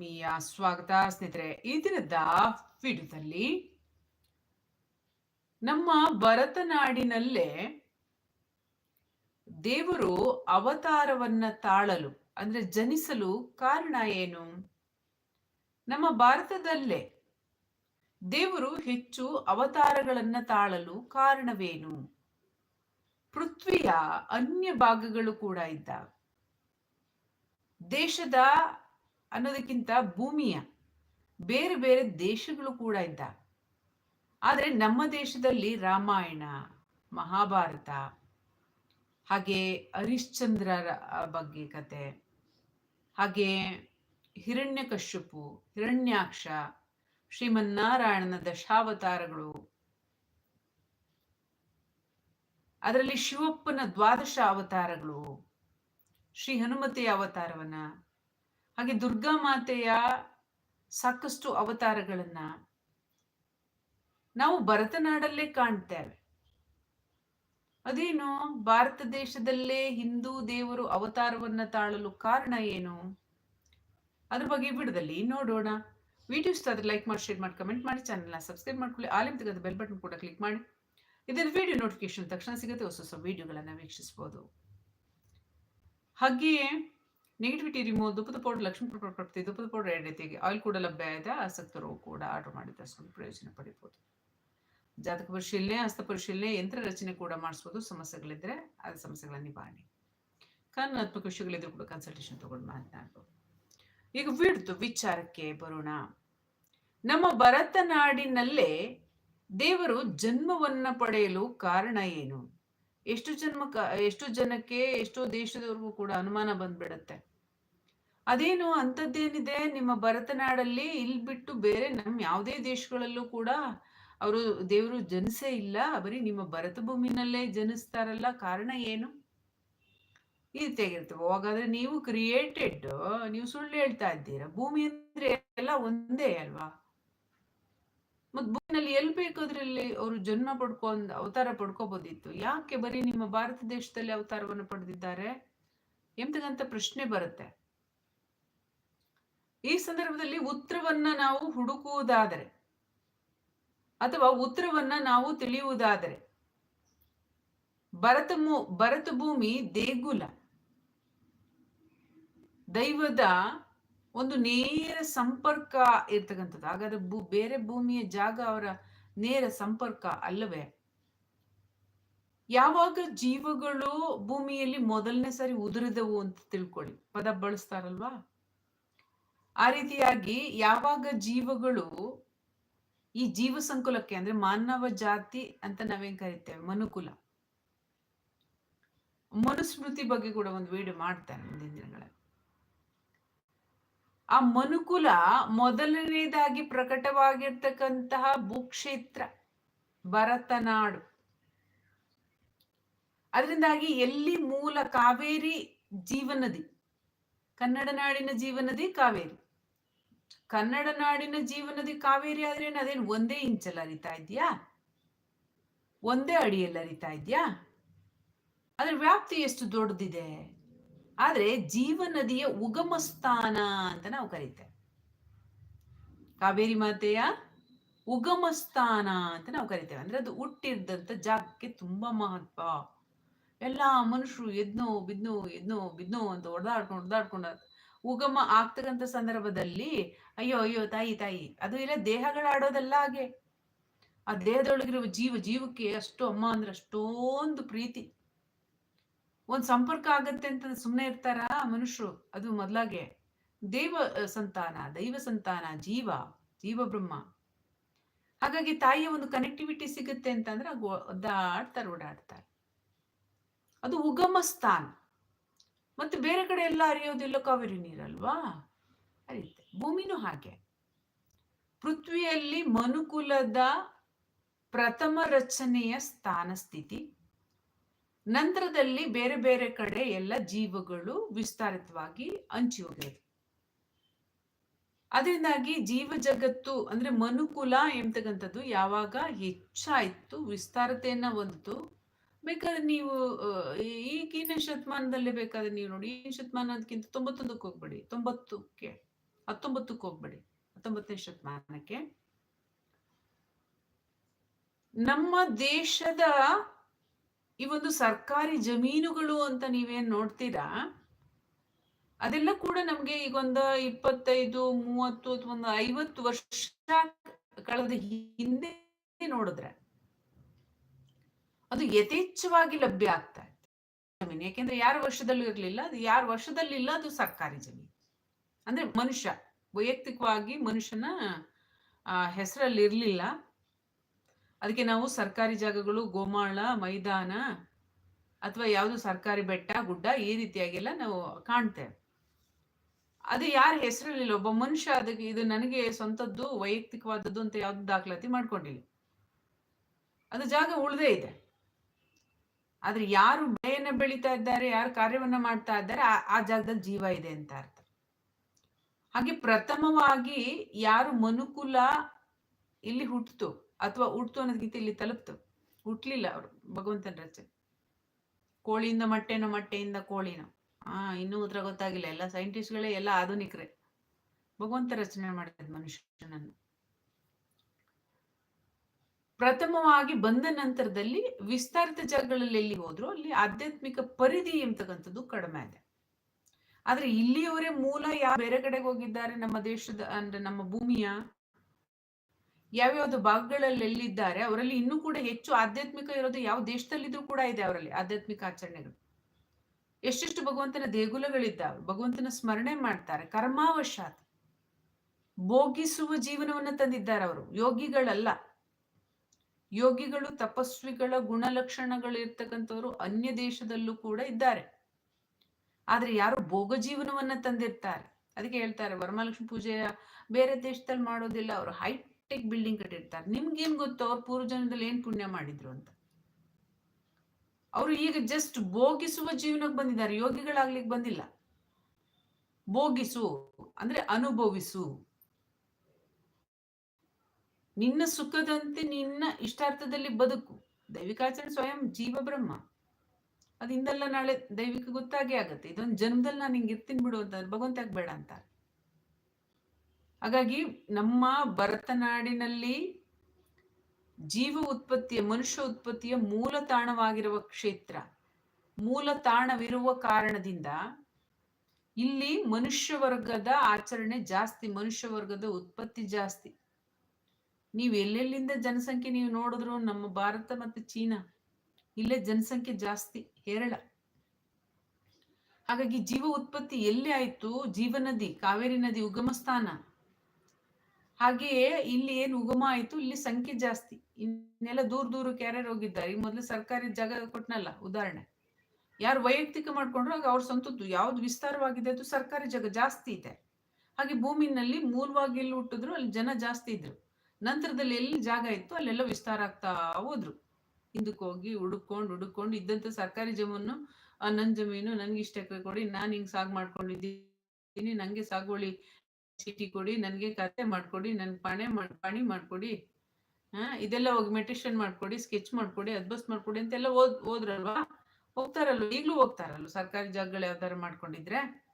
ಆತ್ಮೀಯ ಸ್ವಾಗತ ಸ್ನೇಹಿತರೆ ಈ ದಿನದ ವಿಡಿಯೋದಲ್ಲಿ ನಮ್ಮ ಭರತನಾಡಿನಲ್ಲೇ ದೇವರು ಅವತಾರವನ್ನ ತಾಳಲು, ಅಂದ್ರೆ ಜನಿಸಲು ಕಾರಣ ಏನು? ನಮ್ಮ ಭಾರತದಲ್ಲೇ ದೇವರು ಹೆಚ್ಚು ಅವತಾರಗಳನ್ನ ತಾಳಲು ಕಾರಣವೇನು? ಪೃಥ್ವಿಯ ಅನ್ಯ ಭಾಗಗಳು ಕೂಡ ಇದ್ದಾವೆ ದೇಶದ ಅನ್ನೋದಕ್ಕಿಂತ ಭೂಮಿಯ ಬೇರೆ ಬೇರೆ ದೇಶಗಳು ಕೂಡ ಇದ್ದಾವೆ ಆದರೆ ನಮ್ಮ ದೇಶದಲ್ಲಿ ರಾಮಾಯಣ, ಮಹಾಭಾರತ, ಹಾಗೆ ಹರಿಶ್ಚಂದ್ರರ ಬಗ್ಗೆ ಕತೆ, ಹಾಗೆ ಹಿರಣ್ಯಕಶ್ಯಪು ಹಿರಣ್ಯಾಕ್ಷ, ಶ್ರೀಮನ್ನಾರಾಯಣನ ದಶಾವತಾರಗಳು. ಅದರಲ್ಲಿ ಶಿವಪ್ಪನ ದ್ವಾದಶ ಅವತಾರಗಳು, ಶ್ರೀ ಹನುಮತಿಯ ಅವತಾರವನ್ನ. ಹಾಗೆ ದುರ್ಗಾ ಮಾತೆಯ ಸಾಕಷ್ಟು ಅವತಾರಗಳನ್ನ ನಾವು ಭರತನಾಡಲ್ಲೇ ಕಾಣ್ತೇವೆ. ಅದೇನು? ಭಾರತ ದೇಶದಲ್ಲೇ ಹಿಂದೂ ದೇವರು ಅವತಾರವನ್ನ ತಾಳಲು ಕಾರಣ ಏನು? ಅದ್ರ ಬಗ್ಗೆ ಬಿಡದಲ್ಲಿ ನೋಡೋಣ. ವಿಡಿಯೋಸ್ ಆದ್ರೆ ಲೈಕ್ ಮಾಡಿ, ಶೇರ್ ಮಾಡಿ, ಕಮೆಂಟ್ ಮಾಡಿ, ಚಾನೆಲ್ನ ಸಬ್ಸ್ಕ್ರೈಬ್ ಮಾಡ್ಕೊಳ್ಳಿ. ಆಲಿಮ್ ತೆಗೆದ ಬೆಲ್ ಬಟನ್ ಕೂಡ ಕ್ಲಿಕ್ ಮಾಡಿ. ಇದರ ವಿಡಿಯೋ ನೋಟಿಫಿಕೇಶನ್ ತಕ್ಷಣ ಸಿಗುತ್ತೆ. ಹೊಸ ಹೊಸ ವಿಡಿಯೋಗಳನ್ನು ವೀಕ್ಷಿಸಬಹುದು ಹಾಗೆಯೇ ನೆಗೆಟಿವಿಟಿ ರಿಮೂವ್ ದುಪ್ಪದ ಪೌಡರ್ ಲಕ್ಷ್ಮೀ ಪ್ರಕೃತಿ ದುಪ್ಪದ ಪೌಡರ್ ಎರಡು ರೀತಿಯಾಗಿ ಆಯಿಲ್ ಕೂಡ ಲಭ್ಯ ಇದೆ, ಆಸಕ್ತರು ಕೂಡ ಆರ್ಡರ್ ಮಾಡಿ ತರಿಸ್ಕೊಂಡು ಪ್ರಯೋಜನ ಪಡಿಬೋದು. ಜಾತಕ ಪರಿಶೀಲನೆ, ಹಸ್ತ ಪರಿಶೀಲನೆ, ಯಂತ್ರ ರಚನೆ ಕೂಡ ಮಾಡಿಸ್ಬೋದು, ಸಮಸ್ಯೆಗಳಿದ್ರೆ ಅದು ಸಮಸ್ಯೆಗಳ ನಿವಾರಣೆ. ಕಾನೂನಾತ್ಮಕ ವಿಷಯಗಳಿದ್ರು ಕೂಡ ಕನ್ಸಲ್ಟೇಷನ್ ತಗೊಂಡು ಮಾತನಾಡ್ಬೋದು. ಈಗ ಬಿಡ್ತು ವಿಚಾರಕ್ಕೆ ಬರೋಣ. ನಮ್ಮ ಭರತನಾಡಿನಲ್ಲೇ ದೇವರು ಜನ್ಮವನ್ನ ಪಡೆಯಲು ಕಾರಣ ಏನು? ಎಷ್ಟು ಜನ್ಮ ಎಷ್ಟು ಜನಕ್ಕೆ, ಎಷ್ಟೋ ದೇಶದವರೆಗೂ ಕೂಡ ಅನುಮಾನ ಬಂದ್ಬಿಡತ್ತೆ. ಅದೇನು ಅಂಥದ್ದೇನಿದೆ ನಿಮ್ಮ ಭರತನಾಡಲ್ಲಿ ಇಲ್ಲಿ ಬಿಟ್ಟು ಬೇರೆ ನಮ್ಮ ಯಾವುದೇ ದೇಶಗಳಲ್ಲೂ ಕೂಡ ಅವರು ದೇವರು ಜನಿಸೇ ಇಲ್ಲ, ಬರೀ ನಿಮ್ಮ ಭರತ ಭೂಮಿನಲ್ಲೇ ಜನಿಸ್ತಾರಲ್ಲ, ಕಾರಣ ಏನು? ಈ ರೀತಿಯಾಗಿರ್ತವೆ ಹಾಗಾದ್ರೆ ನೀವು ಕ್ರಿಯೇಟೆಡ್ ನೀವು ಸುಳ್ಳು ಹೇಳ್ತಾ ಇದ್ದೀರಾ? ಭೂಮಿ ಅಂದ್ರೆ ಎಲ್ಲ ಒಂದೇ ಅಲ್ವಾ? ಮತ್ ಭೂಮಿನಲ್ಲಿ ಎಲ್ಲಿ ಬೇಕಾದ್ರಲ್ಲಿ ಅವರು ಜನ್ಮ ಪಡ್ಕೊಂಡ್ ಅವತಾರ ಪಡ್ಕೋಬೋದಿತ್ತು. ಯಾಕೆ ಬರೀ ನಿಮ್ಮ ಭಾರತ ದೇಶದಲ್ಲಿ ಅವತಾರವನ್ನು ಪಡೆದಿದ್ದಾರೆ? ಎಂತಕ್ಕಂಥ ಪ್ರಶ್ನೆ ಬರುತ್ತೆ. ಈ ಸಂದರ್ಭದಲ್ಲಿ ಉತ್ತರವನ್ನ ನಾವು ಹುಡುಕುವುದಾದರೆ ಅಥವಾ ಉತ್ತರವನ್ನ ನಾವು ತಿಳಿಯುವುದಾದರೆ ಭರತ ಭರತ ಭೂಮಿ ದೇಗುಲ. ದೈವದ ಒಂದು ನೇರ ಸಂಪರ್ಕ ಇರ್ತಕ್ಕಂಥದ್ದು. ಹಾಗಾದ್ರೆ ಭೂ, ಬೇರೆ ಭೂಮಿಯ ಜಾಗ ಅವರ ನೇರ ಸಂಪರ್ಕ ಅಲ್ಲವೇ? ಯಾವಾಗ ಜೀವಗಳು ಭೂಮಿಯಲ್ಲಿ ಮೊದಲನೇ ಸಾರಿ ಉದುರಿದವು ಅಂತ ತಿಳ್ಕೊಳ್ಳಿ. ಪದ ಬಳಸ್ತಾರಲ್ವಾ? ಆ ರೀತಿಯಾಗಿ ಯಾವಾಗ ಜೀವಗಳು ಈ ಜೀವ ಸಂಕುಲಕ್ಕೆ ಅಂದ್ರೆ ಮಾನವ ಜಾತಿ ಅಂತ ನಾವೇನ್ ಕರಿತೇವೆ? ಮನುಕುಲ. ಮನುಸ್ಮೃತಿ ಬಗ್ಗೆ ಕೂಡ ಒಂದು ವಿಡಿಯೋ ಮಾಡ್ತಾರೆ ಮುಂದಿನ ದಿನಗಳಲ್ಲಿ. ಆ ಮನುಕುಲ ಮೊದಲನೇದಾಗಿ ಪ್ರಕಟವಾಗಿರ್ತಕ್ಕಂತಹ ಭೂಕ್ಷೇತ್ರ, ಭರತನಾಡು. ಅದರಿಂದಾಗಿ ಎಲ್ಲಿ ಮೂಲ ಕಾವೇರಿ ಜೀವನದಿ? ಕನ್ನಡ ನಾಡಿನ ಜೀವನದಿ ಕಾವೇರಿ. ಕನ್ನಡ ನಾಡಿನ ಜೀವನದಿ ಕಾವೇರಿ ಆದ್ರೆ ಅದೇನು ಒಂದೇ ಇಂಚಲ್ಲಿ ಅರಿತಾ ಇದೆಯಾ? ಒಂದೇ ಅಡಿಯಲ್ಲಿ ಅರಿತಾ ಇದೆಯಾ? ಅದ್ರ ವ್ಯಾಪ್ತಿ ಎಷ್ಟು ದೊಡ್ಡದಿದೆ? ಆದ್ರೆ ಜೀವ ನದಿಯ ಉಗಮ ಸ್ಥಾನ ಅಂತ ನಾವು ಕರೀತೇವೆ. ಕಾವೇರಿ ಮಾತೆಯ ಉಗಮ ಸ್ಥಾನ ಅಂತ ನಾವು ಕರಿತೇವೆ. ಅಂದ್ರೆ ಅದು ಹುಟ್ಟಿರ್ದಂತ ಜಾಗಕ್ಕೆ ತುಂಬಾ ಮಹತ್ವ. ಎಲ್ಲಾ ಮನುಷ್ಯರು ಎದ್ನೋ, ಬಿದ್ನೋ ಎದ್ನೋ, ಬಿದ್ನೋ ಅಂತ ಹೊಡೆದಾಡ್ಕೊಂಡು ಹೊಡೆದಾಡ್ಕೊಂಡ ಉಗಮ ಆಗ್ತಕ್ಕಂಥ ಸಂದರ್ಭದಲ್ಲಿ, ಅಯ್ಯೋ ಅಯ್ಯೋ, ತಾಯಿ ತಾಯಿ, ಅದು ಇಲ್ಲ ದೇಹಗಳಾಡೋದಲ್ಲ ಹಾಗೆ. ಆ ದೇಹದೊಳಗಿರುವ ಜೀವ, ಜೀವಕ್ಕೆ ಅಷ್ಟು, ಅಮ್ಮ ಅಂದ್ರೆ ಅಷ್ಟೊಂದು ಪ್ರೀತಿ. ಒಂದ್ ಸಂಪರ್ಕ ಆಗತ್ತೆ ಅಂತ ಸುಮ್ಮನೆ ಇರ್ತಾರ ಮನುಷ್ಯರು ಅದು ಮೊದ್ಲಾಗೆ. ದೇವ ಸಂತಾನ, ದೈವ ಸಂತಾನ, ಜೀವ ಜೀವ ಬ್ರಹ್ಮ. ಹಾಗಾಗಿ ತಾಯಿಯ ಒಂದು ಕನೆಕ್ಟಿವಿಟಿ ಸಿಗುತ್ತೆ ಅಂತಂದ್ರೆ ಒದ್ದಾಡ್ತಾರೆ, ಓಡಾಡ್ತಾರೆ. ಅದು ಉಗಮ ಸ್ಥಾನ ಮತ್ತೆ ಬೇರೆ ಕಡೆ ಎಲ್ಲ ಅರಿಯೋದಿಲ್ಲ ಕಾವೇರಿ ನೀರಲ್ವಾ? ಅರಿಯುತ್ತೆ ಭೂಮಿನೂ ಹಾಗೆ. ಪೃಥ್ವಿಯಲ್ಲಿ ಮನುಕುಲದ ಪ್ರಥಮ ರಚನೆಯ ಸ್ಥಾನ ಸ್ಥಿತಿ. ನಂತರದಲ್ಲಿ ಬೇರೆ ಬೇರೆ ಕಡೆ ಎಲ್ಲ ಜೀವಗಳು ವಿಸ್ತಾರಿತವಾಗಿ ಹಂಚಿ ಹೋಗಿರೋದು. ಅದರಿಂದಾಗಿ ಜೀವ ಜಗತ್ತು ಅಂದ್ರೆ ಮನುಕುಲ ಎಂಬತಕ್ಕಂಥದ್ದು ಯಾವಾಗ ಹೆಚ್ಚಾಯ್ತು, ವಿಸ್ತಾರತೆಯನ್ನ ಹೊಂದಿತು ಬೇಕಾದ್ರೆ ನೀವು ಈಗಿನ ಶತಮಾನದಲ್ಲಿ ಬೇಕಾದ್ರೆ ನೀವು ನೋಡಿ, ಈ ಶತಮಾನದಕ್ಕಿಂತ ತೊಂಬತ್ತೊಂದಕ್ಕೆ ಹೋಗ್ಬೇಡಿ, ತೊಂಬತ್ತಕ್ಕೆ, ಹತ್ತೊಂಬತ್ತಕ್ಕೆ ಹೋಗ್ಬೇಡಿ, ಹತ್ತೊಂಬತ್ತನೇ ಶತಮಾನಕ್ಕೆ. ನಮ್ಮ ದೇಶದ ಈ ಒಂದು ಸರ್ಕಾರಿ ಜಮೀನುಗಳು ಅಂತ ನೀವೇನ್ ನೋಡ್ತೀರಾ? ಅದೆಲ್ಲ ಕೂಡ ನಮ್ಗೆ ಈಗೊಂದು ಇಪ್ಪತ್ತೈದು, ಮೂವತ್ತು, ಅಥವಾ ಒಂದು ಐವತ್ತು ವರ್ಷ ಕಳೆದ ಹಿಂದೆ ನೋಡಿದ್ರೆ. ಅದು ಯಥೇಚ್ಛವಾಗಿ ಲಭ್ಯ ಆಗ್ತಾ ಇತ್ತು. ಜಮೀನು. ಯಾಕೆಂದ್ರೆ ಯಾರ ವರ್ಷದಲ್ಲೂ ಇರಲಿಲ್ಲ, ಅದು ಯಾರ ವರ್ಷದಲ್ಲಿಲ್ಲ ಅದು ಸರ್ಕಾರಿ ಜಮೀನು. ಅಂದ್ರೆ ಮನುಷ್ಯ, ವೈಯಕ್ತಿಕವಾಗಿ ಮನುಷ್ಯನ ಹೆಸರಲ್ಲಿ ಇರಲಿಲ್ಲ ಅದಕ್ಕೆ ನಾವು ಸರ್ಕಾರಿ ಜಾಗಗಳು, ಗೋಮಾಳ, ಮೈದಾನ ಅಥವಾ ಯಾವುದು ಸರ್ಕಾರಿ ಬೆಟ್ಟ, ಗುಡ್ಡ ಈ ರೀತಿಯಾಗೆಲ್ಲ ನಾವು ಕಾಣ್ತೇವೆ. ಅದು ಯಾರ ಹೆಸರಲ್ಲಿಲ್ಲ, ಒಬ್ಬ ಮನುಷ್ಯ ಅದಕ್ಕೆ, ಇದು ನನಗೆ ಸ್ವಂತದ್ದು, ವೈಯಕ್ತಿಕವಾದದ್ದು ಅಂತ ಯಾವ್ದು ದಾಖಲಾತಿ ಮಾಡ್ಕೊಂಡಿಲ್ಲ. ಅದು ಜಾಗ ಉಳ್ದೇ ಇದೆ. ಆದ್ರೆ ಯಾರು ಬೆಳೆಯನ್ನ ಬೆಳೀತಾ ಇದ್ದಾರೆ, ಯಾರು ಕಾರ್ಯವನ್ನ ಮಾಡ್ತಾ ಇದ್ದಾರೆ, ಆ ಜಾಗದಲ್ಲಿ ಜೀವ ಇದೆ ಅಂತ ಅರ್ಥ. ಹಾಗೆ ಪ್ರಥಮವಾಗಿ ಯಾರು ಮನುಕುಲ ಇಲ್ಲಿ ಹುಟ್ಟಿತು ಅಥವಾ ಹುಟ್ಟಿತು ಅನ್ನೋದಕ್ಕಿಂತ ಇಲ್ಲಿ ತಲುಪ್ತು. ಹುಟ್ಲಿಲ್ಲ ಅವರು, ಭಗವಂತನ ರಚನೆ. ಕೋಳಿಯಿಂದ ಮೊಟ್ಟೆನೋ, ಮೊಟ್ಟೆಯಿಂದ ಕೋಳಿನೋ. ಆ, ಇನ್ನೂ ಉತ್ತರ ಗೊತ್ತಾಗಿಲ್ಲ. ಎಲ್ಲ ಸೈಂಟಿಸ್ಟ್ಗಳೇ ಎಲ್ಲ ಆಧುನಿಕರೇ. ಭಗವಂತ ರಚನೆ ಮಾಡಿದ ಮನುಷ್ಯನನ್ನು. ಪ್ರಥಮವಾಗಿ ಬಂದ ನಂತರದಲ್ಲಿ ವಿಸ್ತಾರಿತ ಜಾಗಗಳಲ್ಲಿ ಎಲ್ಲಿ ಹೋದ್ರು ಅಲ್ಲಿ ಆಧ್ಯಾತ್ಮಿಕ ಪರಿಧಿ ಎಂತಕ್ಕಂಥದ್ದು ಕಡಿಮೆ ಇದೆ ಆದ್ರೆ ಇಲ್ಲಿಯವರೇ ಮೂಲ ಯಾವ ಬೇರೆ ಕಡೆಗೆ ಹೋಗಿದ್ದಾರೆ? ನಮ್ಮ ದೇಶದ, ಅಂದ್ರೆ ನಮ್ಮ ಭೂಮಿಯ ಯಾವ್ಯಾವ್ದು ಭಾಗಗಳಲ್ಲಿ ಎಲ್ಲಿದ್ದಾರೆ? ಅವರಲ್ಲಿ ಇನ್ನೂ ಕೂಡ ಹೆಚ್ಚು ಆಧ್ಯಾತ್ಮಿಕ ಇರೋದು ಯಾವ ದೇಶದಲ್ಲಿದ್ರು ಕೂಡ ಇದೆ ಅವರಲ್ಲಿ ಆಧ್ಯಾತ್ಮಿಕ ಆಚರಣೆಗಳು. ಎಷ್ಟೆಷ್ಟು ಭಗವಂತನ ದೇಗುಲಗಳಿದ್ದಾವೆ, ಭಗವಂತನ ಸ್ಮರಣೆ ಮಾಡ್ತಾರೆ, ಕರ್ಮಾವಶಾತ್. ಭೋಗಿಸುವ ಜೀವನವನ್ನ ತಂದಿದ್ದಾರೆ ಅವರು, ಯೋಗಿಗಳಲ್ಲ. ಯೋಗಿಗಳು ತಪಸ್ವಿಗಳ ಗುಣಲಕ್ಷಣಗಳಿರ್ತಕ್ಕಂಥವ್ರು ಅನ್ಯ ದೇಶದಲ್ಲೂ ಕೂಡ ಇದ್ದಾರೆ. ಆದ್ರೆ ಯಾರು ಭೋಗ ಜೀವನವನ್ನ ತಂದಿರ್ತಾರೆ. ಅದಕ್ಕೆ ಹೇಳ್ತಾರೆ, ವರಮಹಾಲಕ್ಷ್ಮಿ ಪೂಜೆಯ ಬೇರೆ ದೇಶದಲ್ಲಿ ಮಾಡೋದಿಲ್ಲ, ಅವರು ಹೈಟೆಕ್ ಬಿಲ್ಡಿಂಗ್ ಕಟ್ಟಿರ್ತಾರೆ. ನಿಮ್ಗೇನ್ ಗೊತ್ತು ಅವ್ರ ಪೂರ್ವಜನದಲ್ಲಿ ಏನ್ ಪುಣ್ಯ ಮಾಡಿದ್ರು ಅಂತ? ಅವರು ಈಗ ಜಸ್ಟ್ ಭೋಗಿಸುವ ಜೀವನಕ್ಕೆ ಬಂದಿದ್ದಾರೆ. ಯೋಗಿಗಳಾಗ್ಲಿಕ್ಕೆ ಬಂದಿಲ್ಲ. ಭೋಗಿಸು, ಅಂದ್ರೆ ಅನುಭವಿಸು. ನಿನ್ನ ಸುಖದಂತೆ ನಿನ್ನ ಇಷ್ಟಾರ್ಥದಲ್ಲಿ ಬದುಕು. ದೈವಿಕಾಚರಣೆ ಸ್ವಯಂ ಜೀವ ಬ್ರಹ್ಮ. ಅದಿಂದೆಲ್ಲ ನಾಳೆ ದೈವಿಕ ಗೊತ್ತಾಗೇ ಆಗತ್ತೆ. ಇದೊಂದು ಜನ್ಮದಲ್ಲಿ ನಾನು ಹಿಂಗೆ ಇರ್ತೀನಿ ಬಿಡು ಅಂತ ಭಗವಂತ ಬೇಡ ಅಂತ. ಹಾಗಾಗಿ ನಮ್ಮ ಭರತನಾಡಿನಲ್ಲಿ ಜೀವ ಉತ್ಪತ್ತಿಯ, ಮನುಷ್ಯ ಉತ್ಪತ್ತಿಯ ಮೂಲ ತಾಣವಾಗಿರುವ ಕ್ಷೇತ್ರ, ಮೂಲ ತಾಣವಿರುವ ಕಾರಣದಿಂದ ಇಲ್ಲಿ ಮನುಷ್ಯ ವರ್ಗದ ಆಚರಣೆ ಜಾಸ್ತಿ, ಮನುಷ್ಯ ವರ್ಗದ ಉತ್ಪತ್ತಿ ಜಾಸ್ತಿ. ನೀವು ಎಲ್ಲೆಲ್ಲಿಂದ ಜನಸಂಖ್ಯೆ ನೀವು ನೋಡಿದ್ರು ನಮ್ಮ ಭಾರತ ಮತ್ತು ಚೀನಾ, ಇಲ್ಲೇ ಜನಸಂಖ್ಯೆ ಜಾಸ್ತಿ, ಹೇರಳ. ಹಾಗಾಗಿ ಜೀವ ಉತ್ಪತ್ತಿ ಎಲ್ಲಿ ಆಯ್ತು? ಜೀವ ನದಿ, ಕಾವೇರಿ ನದಿ ಉಗಮ ಸ್ಥಾನ. ಹಾಗೆಯೇ ಇಲ್ಲಿ ಏನು ಉಗಮ ಆಯ್ತು? ಇಲ್ಲಿ ಸಂಖ್ಯೆ ಜಾಸ್ತಿ. ಇನ್ನೆಲ್ಲ ದೂರ ದೂರ ಕ್ಯಾರಿಯರ್ ಹೋಗಿದ್ದಾರೆ? ಈ ಮೊದಲು ಸರ್ಕಾರಿ ಜಾಗ ಕೊಟ್ನಲ್ಲ, ಉದಾಹರಣೆ. ಯಾರು ವೈಯಕ್ತಿಕ ಮಾಡ್ಕೊಂಡ್ರು, ಆಗ ಅವ್ರ ಸ್ವಂತದ್ದು. ಯಾವ್ದು ವಿಸ್ತಾರವಾಗಿದೆ ಅದು ಸರ್ಕಾರಿ ಜಾಗ ಜಾಸ್ತಿ ಇದೆ. ಹಾಗೆ ಭೂಮಿನಲ್ಲಿ ಮೂಲವಾಗಿ ಎಲ್ಲಿ ಹುಟ್ಟಿದ್ರು, ಅಲ್ಲಿ ಜನ ಜಾಸ್ತಿ ಇದ್ರು. ನಂತರದಲ್ಲಿ ಎಲ್ಲಿ ಜಾಗ ಇತ್ತು ಅಲ್ಲೆಲ್ಲ ವಿಸ್ತಾರ ಆಗ್ತಾ ಹೋದ್ರು. ಹಿಂದಕ್ಕೆ ಹೋಗಿ ಹುಡುಕೊಂಡು ಹುಡುಕೊಂಡು ಇದ್ದಂತ ಸರ್ಕಾರಿ ಜಮೀನು ನನ್ನ ಜಮೀನು, ನನ್ಗೆ ಇಷ್ಟ ಕೊಡಿ ನಾನು ಹಿಂಗ್ ಸಾಗ್ ಮಾಡ್ಕೊಂಡಿದ್ದೀನಿ, ನಂಗೆ ಸಾಗುವಳಿ ಚೀಟಿ ಕೊಡಿ, ನನ್ಗೆ ಕತೆ ಮಾಡ್ಕೊಡಿ, ನನ್ ಪಣೆ ಮಾಡ್, ಪಣಿ ಮಾಡ್ಕೊಡಿ, ಹಾ, ಇದೆಲ್ಲ ಹೋಗಿ ಮೆಡಿಟೇಷನ್ ಮಾಡ್ಕೊಡಿ, ಸ್ಕೆಚ್ ಮಾಡ್ಕೊಡಿ ಅದ್ಬಸ್ ಮಾಡ್ಕೊಡಿ ಅಂತೆಲ್ಲ ಓದ್ ಓದ್ರಲ್ವಾ ಹೋಗ್ತಾರಲ್ವ? ಈಗ್ಲೂ ಹೋಗ್ತಾರಲ್ವ? ಸರ್ಕಾರಿ ಜಾಗಗಳು ಯಾವ್ದಾರು ಮಾಡ್ಕೊಂಡಿದ್ರೆ?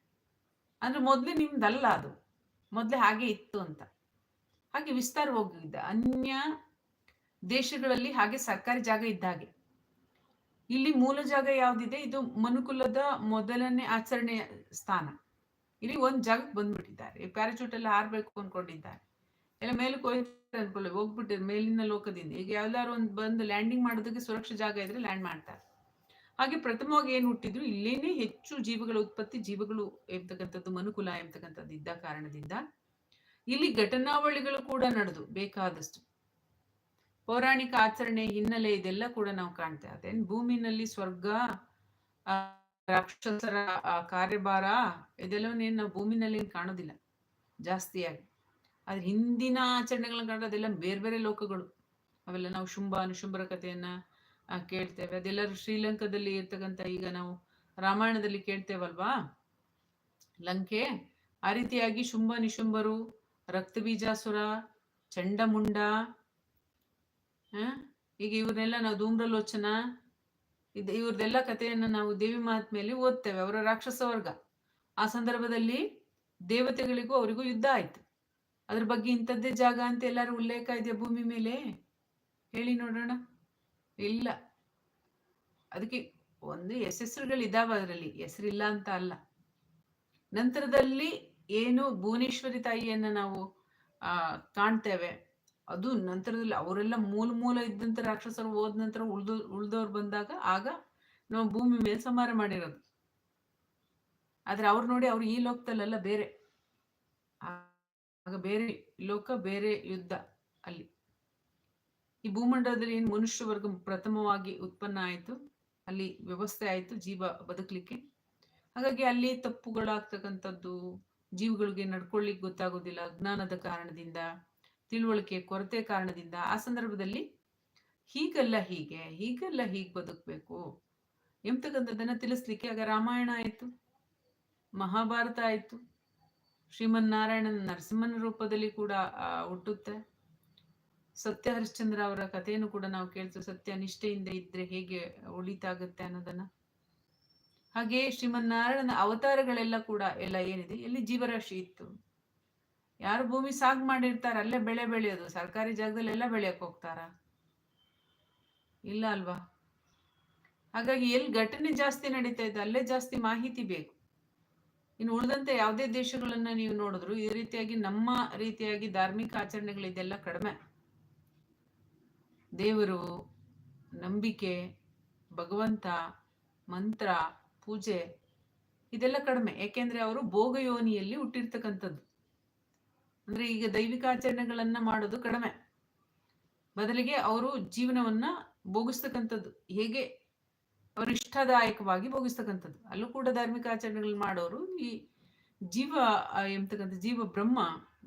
ಅಂದ್ರೆ ಮೊದ್ಲು ನಿಮ್ದಲ್ಲ ಅದು. ಮೊದ್ಲೇ ಹಾಗೆ ಇತ್ತು ಅಂತ. ಹಾಗೆ ವಿಸ್ತಾರ ಹೋಗಿದ್ದ ಅನ್ಯ ದೇಶಗಳಲ್ಲಿ ಹಾಗೆ ಸರ್ಕಾರಿ ಜಾಗ ಇದ್ದ ಹಾಗೆ ಇಲ್ಲಿ ಮೂಲ ಜಾಗ ಯಾವ್ದಿದೆ? ಇದು ಮನುಕುಲದ ಮೊದಲನೇ ಆಚರಣೆಯ ಸ್ಥಾನ. ಇಲ್ಲಿ ಒಂದ್ ಜಾಗಕ್ಕೆ ಬಂದ್ಬಿಟ್ಟಿದ್ದಾರೆ. ಪ್ಯಾರಾಚೂಟ್ ಎಲ್ಲ ಹಾರ್ಬೇಕು ಅನ್ಕೊಂಡಿದ್ದಾರೆ. ಎಲ್ಲ ಮೇಲಕ್ಕೆ ಹೋಗ್ಬಿಟ್ಟಿರ್ ಮೇಲಿನ ಲೋಕದಿಂದ. ಈಗ ಯಾವ್ದಾದ್ರು ಒಂದು ಬಂದು ಲ್ಯಾಂಡಿಂಗ್ ಮಾಡೋದಕ್ಕೆ ಸುರಕ್ಷಿತ ಜಾಗ ಇದ್ರೆ ಲ್ಯಾಂಡ್ ಮಾಡ್ತಾರೆ. ಹಾಗೆ ಪ್ರಥಮವಾಗಿ ಏನ್ ಹುಟ್ಟಿದ್ರು? ಇಲ್ಲೇನೆ ಹೆಚ್ಚು ಜೀವಗಳ ಉತ್ಪತ್ತಿ ಜೀವಗಳು ಎಂಬತಕ್ಕಂಥದ್ದು, ಮನುಕುಲ ಎಂಬತಕ್ಕಂಥದ್ದು ಇದ್ದ ಕಾರಣದಿಂದ. ಇಲ್ಲಿ ಘಟನಾವಳಿಗಳು ಕೂಡ ನಡೆದು ಬೇಕಾದಷ್ಟು. ಪೌರಾಣಿಕ ಆಚರಣೆ ಹಿನ್ನೆಲೆ ಇದೆಲ್ಲ ಕೂಡ ನಾವು ಕಾಣ್ತೇವೆ ಅದೇನ್ ಭೂಮಿನಲ್ಲಿ ಸ್ವರ್ಗ ರಾಕ್ಷಸರ ಕಾರ್ಯಭಾರ ಇದೆಲ್ಲವನ್ನೇನು ನಾವು ಭೂಮಿನಲ್ಲಿ ಕಾಣೋದಿಲ್ಲ ಜಾಸ್ತಿಯಾಗಿ. ಆದ್ರೆ ಹಿಂದಿನ ಆಚರಣೆಗಳನ್ನ ಕಂಡ್ರೆ ಅದೆಲ್ಲ ಬೇರೆ ಬೇರೆ ಲೋಕಗಳು. ಅವೆಲ್ಲ ನಾವು ಶುಂಭ, ಅನುಶುಂಭರ ಕಥೆಯನ್ನ ಕೇಳ್ತೇವೆ. ಅದೆಲ್ಲರೂ ಶ್ರೀಲಂಕಾದಲ್ಲಿ ಇರ್ತಕ್ಕಂಥ ಈಗ ನಾವು ರಾಮಾಯಣದಲ್ಲಿ ಕೇಳ್ತೇವಲ್ವಾ? ಲಂಕೆ ಆ ರೀತಿಯಾಗಿ ಶುಂಭ, ನಿಶುಂಭರು ರಕ್ತಬೀಜಾಸುರ, ಚಂಡಮುಂಡ ಈಗ ಇವ್ರನ್ನೆಲ್ಲ ನಾವು ಧೂಮ್ರಲೋಚನ, ಇದು ಇವ್ರದೆಲ್ಲ ಕಥೆಯನ್ನು ನಾವು ದೇವಿ ಮಹಾತ್ಮೆಯಲ್ಲಿ ಓದ್ತೇವೆ, ಅವರ ರಾಕ್ಷಸ ವರ್ಗ. ಆ ಸಂದರ್ಭದಲ್ಲಿ ದೇವತೆಗಳಿಗೂ ಅವರಿಗೂ ಯುದ್ಧ ಆಯ್ತು. ಅದ್ರ ಬಗ್ಗೆ ಇಂಥದ್ದೇ ಜಾಗ ಅಂತ ಎಲ್ಲರೂ ಉಲ್ಲೇಖ ಇದೆಯಾ ಭೂಮಿ ಮೇಲೆ? ಹೇಳಿ ನೋಡೋಣ. ಇಲ್ಲ. ಅದಕ್ಕೆ ಒಂದು ಹೆಸರುಗಳಿದಾವ ಅದರಲ್ಲಿ, ಹೆಸರಿಲ್ಲ ಅಂತ ಅಲ್ಲ. ನಂತರದಲ್ಲಿ ಏನು ಭುವನೇಶ್ವರಿ ತಾಯಿಯನ್ನ ನಾವು, ಆ, ಕಾಣ್ತೇವೆ. ಅದು ನಂತರದಲ್ಲಿ ಅವರೆಲ್ಲ ಮೂಲ ಮೂಲ ಇದ್ದಂತ ರಾಕ್ಷಸರು ಹೋದ ನಂತರ ಉಳ್ದು, ಉಳ್ದವ್ರು ಬಂದಾಗ ಆಗ ನಾವು ಭೂಮಿ ಮೇಲೆ ಸಮಾರ ಮಾಡಿರೋದು. ಆದ್ರೆ ಅವ್ರು ನೋಡಿ ಅವ್ರು ಈ ಲೋಕದಲ್ಲೆಲ್ಲ ಬೇರೆ. ಆಗ ಬೇರೆ ಲೋಕ, ಬೇರೆ ಯುದ್ಧ ಅಲ್ಲಿ. ಈ ಭೂಮಂಡಲದಲ್ಲಿ ಏನು ಮನುಷ್ಯ ವರ್ಗ ಪ್ರಥಮವಾಗಿ ಉತ್ಪನ್ನ ಆಯಿತು, ಅಲ್ಲಿ ವ್ಯವಸ್ಥೆ ಆಯಿತು ಜೀವ ಬದುಕಲಿಕ್ಕೆ. ಹಾಗಾಗಿ ಅಲ್ಲಿ ತಪ್ಪುಗಳಾಗ್ತಕ್ಕಂಥದ್ದು ಜೀವಗಳಿಗೆ ನಡ್ಕೊಳ್ಳಿಕ್ ಗೊತ್ತಾಗೋದಿಲ್ಲ ಅಜ್ಞಾನದ ಕಾರಣದಿಂದ, ತಿಳುವಳಿಕೆ ಕೊರತೆ ಕಾರಣದಿಂದ. ಆ ಸಂದರ್ಭದಲ್ಲಿ ಹೀಗಲ್ಲ ಹೀಗೆ ಹೀಗಲ್ಲ ಹೀಗೆ ಬದುಕಬೇಕು. ಎಂಬತಕ್ಕಂಥದ್ದನ್ನ ತಿಳಿಸ್ಲಿಕ್ಕೆ ಆಗ ರಾಮಾಯಣ ಆಯಿತು, ಮಹಾಭಾರತ ಆಯಿತು. ಶ್ರೀಮನ್ನಾರಾಯಣನ ನರಸಿಂಹನ ರೂಪದಲ್ಲಿ ಕೂಡ ಹುಟ್ಟುತ್ತೆ. ಸತ್ಯ ಹರಿಶ್ಚಂದ್ರ ಅವರ ಕಥೆಯನ್ನು ಕೂಡ ನಾವು ಕೇಳ್ತೀವಿ. ಸತ್ಯ ನಿಷ್ಠೆಯಿಂದ ಇದ್ರೆ ಹೇಗೆ ಒಳಿತಾಗುತ್ತೆ ಅನ್ನೋದನ್ನ. ಹಾಗೆ ಶ್ರೀಮನ್ನಾರಾಯಣನ ಅವತಾರಗಳೆಲ್ಲ ಕೂಡ ಎಲ್ಲ ಏನಿದೆ? ಎಲ್ಲಿ ಜೀವರಾಶಿ ಇತ್ತು? ಯಾರು ಭೂಮಿ ಸಾಗ್ ಮಾಡಿರ್ತಾರ, ಅಲ್ಲೇ ಬೆಳೆ ಬೆಳೆಯೋದು. ಸರ್ಕಾರಿ ಜಾಗದಲ್ಲಿ ಎಲ್ಲ ಬೆಳೆಯಕ್ ಹೋಗ್ತಾರ? ಇಲ್ಲ ಅಲ್ವಾ? ಹಾಗಾಗಿ ಎಲ್ಲಿ ಘಟನೆ ಜಾಸ್ತಿ ನಡೀತಾ ಇದೆ ಅಲ್ಲೇ ಜಾಸ್ತಿ ಮಾಹಿತಿ ಬೇಕು. ಇನ್ನು ಉಳಿದಂತೆ ಯಾವುದೇ ದೇಶಗಳನ್ನ ನೀವು ನೋಡಿದ್ರು, ಈ ರೀತಿಯಾಗಿ ನಮ್ಮ ರೀತಿಯಾಗಿ ಧಾರ್ಮಿಕ ಆಚರಣೆಗಳು ಇದೆಲ್ಲ ಕಡಿಮೆ. ದೇವರು, ನಂಬಿಕೆ, ಭಗವಂತ, ಮಂತ್ರ ಪೂಜೆ ಇದೆಲ್ಲ ಕಡಿಮೆ. ಯಾಕೆಂದ್ರೆ ಅವರು ಭೋಗಯೋನಿಯಲ್ಲಿ ಹುಟ್ಟಿರ್ತಕ್ಕಂಥದ್ದು. ಅಂದ್ರೆ ಈಗ ದೈವಿಕ ಆಚರಣೆಗಳನ್ನ ಮಾಡೋದು ಕಡಿಮೆ. ಬದಲಿಗೆ ಅವರು ಜೀವನವನ್ನ ಭೋಗಿಸ್ತಕ್ಕಂಥದ್ದು. ಹೇಗೆ ಅವರು ಇಷ್ಟದಾಯಕವಾಗಿ ಭೋಗಿಸ್ತಕ್ಕಂಥದ್ದು. ಅಲ್ಲೂ ಕೂಡ ಧಾರ್ಮಿಕ ಆಚರಣೆಗಳನ್ನ ಮಾಡೋರು ಈ ಜೀವ ಎಂಬತಕ್ಕಂಥ ಜೀವ ಬ್ರಹ್ಮ,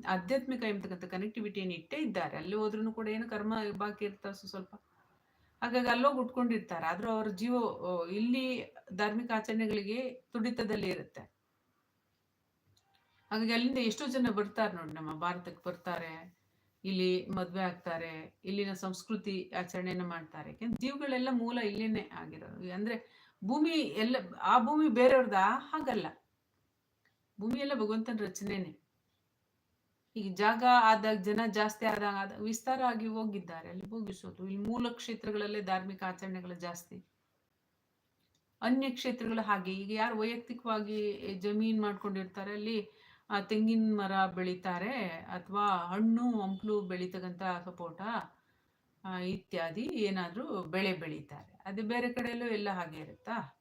ಆಧ್ಯಾತ್ಮಿಕ ಎಂಬತಕ್ಕಂಥ ಕನೆಕ್ಟಿವಿಟಿಯನ್ನು ಇಟ್ಟೇ ಇದ್ದಾರೆ. ಅಲ್ಲಿ ಹೋದ್ರೂ ಕೂಡ ಏನು ಕರ್ಮ ಬಾಕಿ ಇರ್ತಾವ ಸ್ವಲ್ಪ ಹಾಗಾಗಿ ಅಲ್ಲೋಗಿ ಉಟ್ಕೊಂಡಿರ್ತಾರೆ. ಆದ್ರೂ ಅವ್ರ ಜೀವ ಇಲ್ಲಿ ಧಾರ್ಮಿಕ ಆಚರಣೆಗಳಿಗೆ ತುಡಿತದಲ್ಲಿ ಇರುತ್ತೆ. ಹಾಗಾಗಿ ಅಲ್ಲಿಂದ ಎಷ್ಟೋ ಜನ ಬರ್ತಾರೆ ನೋಡಿ, ನಮ್ಮ ಭಾರತಕ್ಕೆ ಬರ್ತಾರೆ, ಇಲ್ಲಿ ಮದ್ವೆ ಆಗ್ತಾರೆ, ಇಲ್ಲಿನ ಸಂಸ್ಕೃತಿ ಆಚರಣೆಯನ್ನು ಮಾಡ್ತಾರೆ. ಯಾಕೆಂದ್ರೆ ಜೀವಗಳೆಲ್ಲ ಮೂಲ ಇಲ್ಲಿನೇ ಆಗಿರೋದು. ಅಂದ್ರೆ ಭೂಮಿ ಎಲ್ಲ, ಆ ಭೂಮಿ ಬೇರೆಯವ್ರದ ಹಾಗಲ್ಲ. ಭೂಮಿ ಎಲ್ಲ ಭಗವಂತನ ರಚನೆನೆ. ಈಗ ಜಾಗ ಆದಾಗ ಜನ ಜಾಸ್ತಿ ಆದಾಗ ವಿಸ್ತಾರ ಆಗಿ ಹೋಗಿದ್ದಾರೆ. ಅಲ್ಲಿ ಭೋಗಿಸೋದು, ಇಲ್ಲಿ ಮೂಲ ಕ್ಷೇತ್ರಗಳಲ್ಲೇ ಧಾರ್ಮಿಕ ಆಚರಣೆಗಳು ಜಾಸ್ತಿ. ಅನ್ಯ ಕ್ಷೇತ್ರಗಳು ಹಾಗೆ. ಈಗ ಯಾರು ವೈಯಕ್ತಿಕವಾಗಿ ಜಮೀನ್ ಮಾಡ್ಕೊಂಡಿರ್ತಾರೆ, ಅಲ್ಲಿ, ಆ, ತೆಂಗಿನ ಮರ ಬೆಳಿತಾರೆ ಅಥವಾ ಹಣ್ಣು, ಹಂಪ್ಲು ಬೆಳೀತಕ್ಕಂಥ ಸಪೋಟ ಇತ್ಯಾದಿ ಏನಾದರೂ ಬೆಳೆ ಬೆಳೀತಾರೆ. ಅದೇ ಬೇರೆ ಕಡೆಯಲ್ಲೂ ಎಲ್ಲ ಹಾಗೆ ಇರುತ್ತಾ?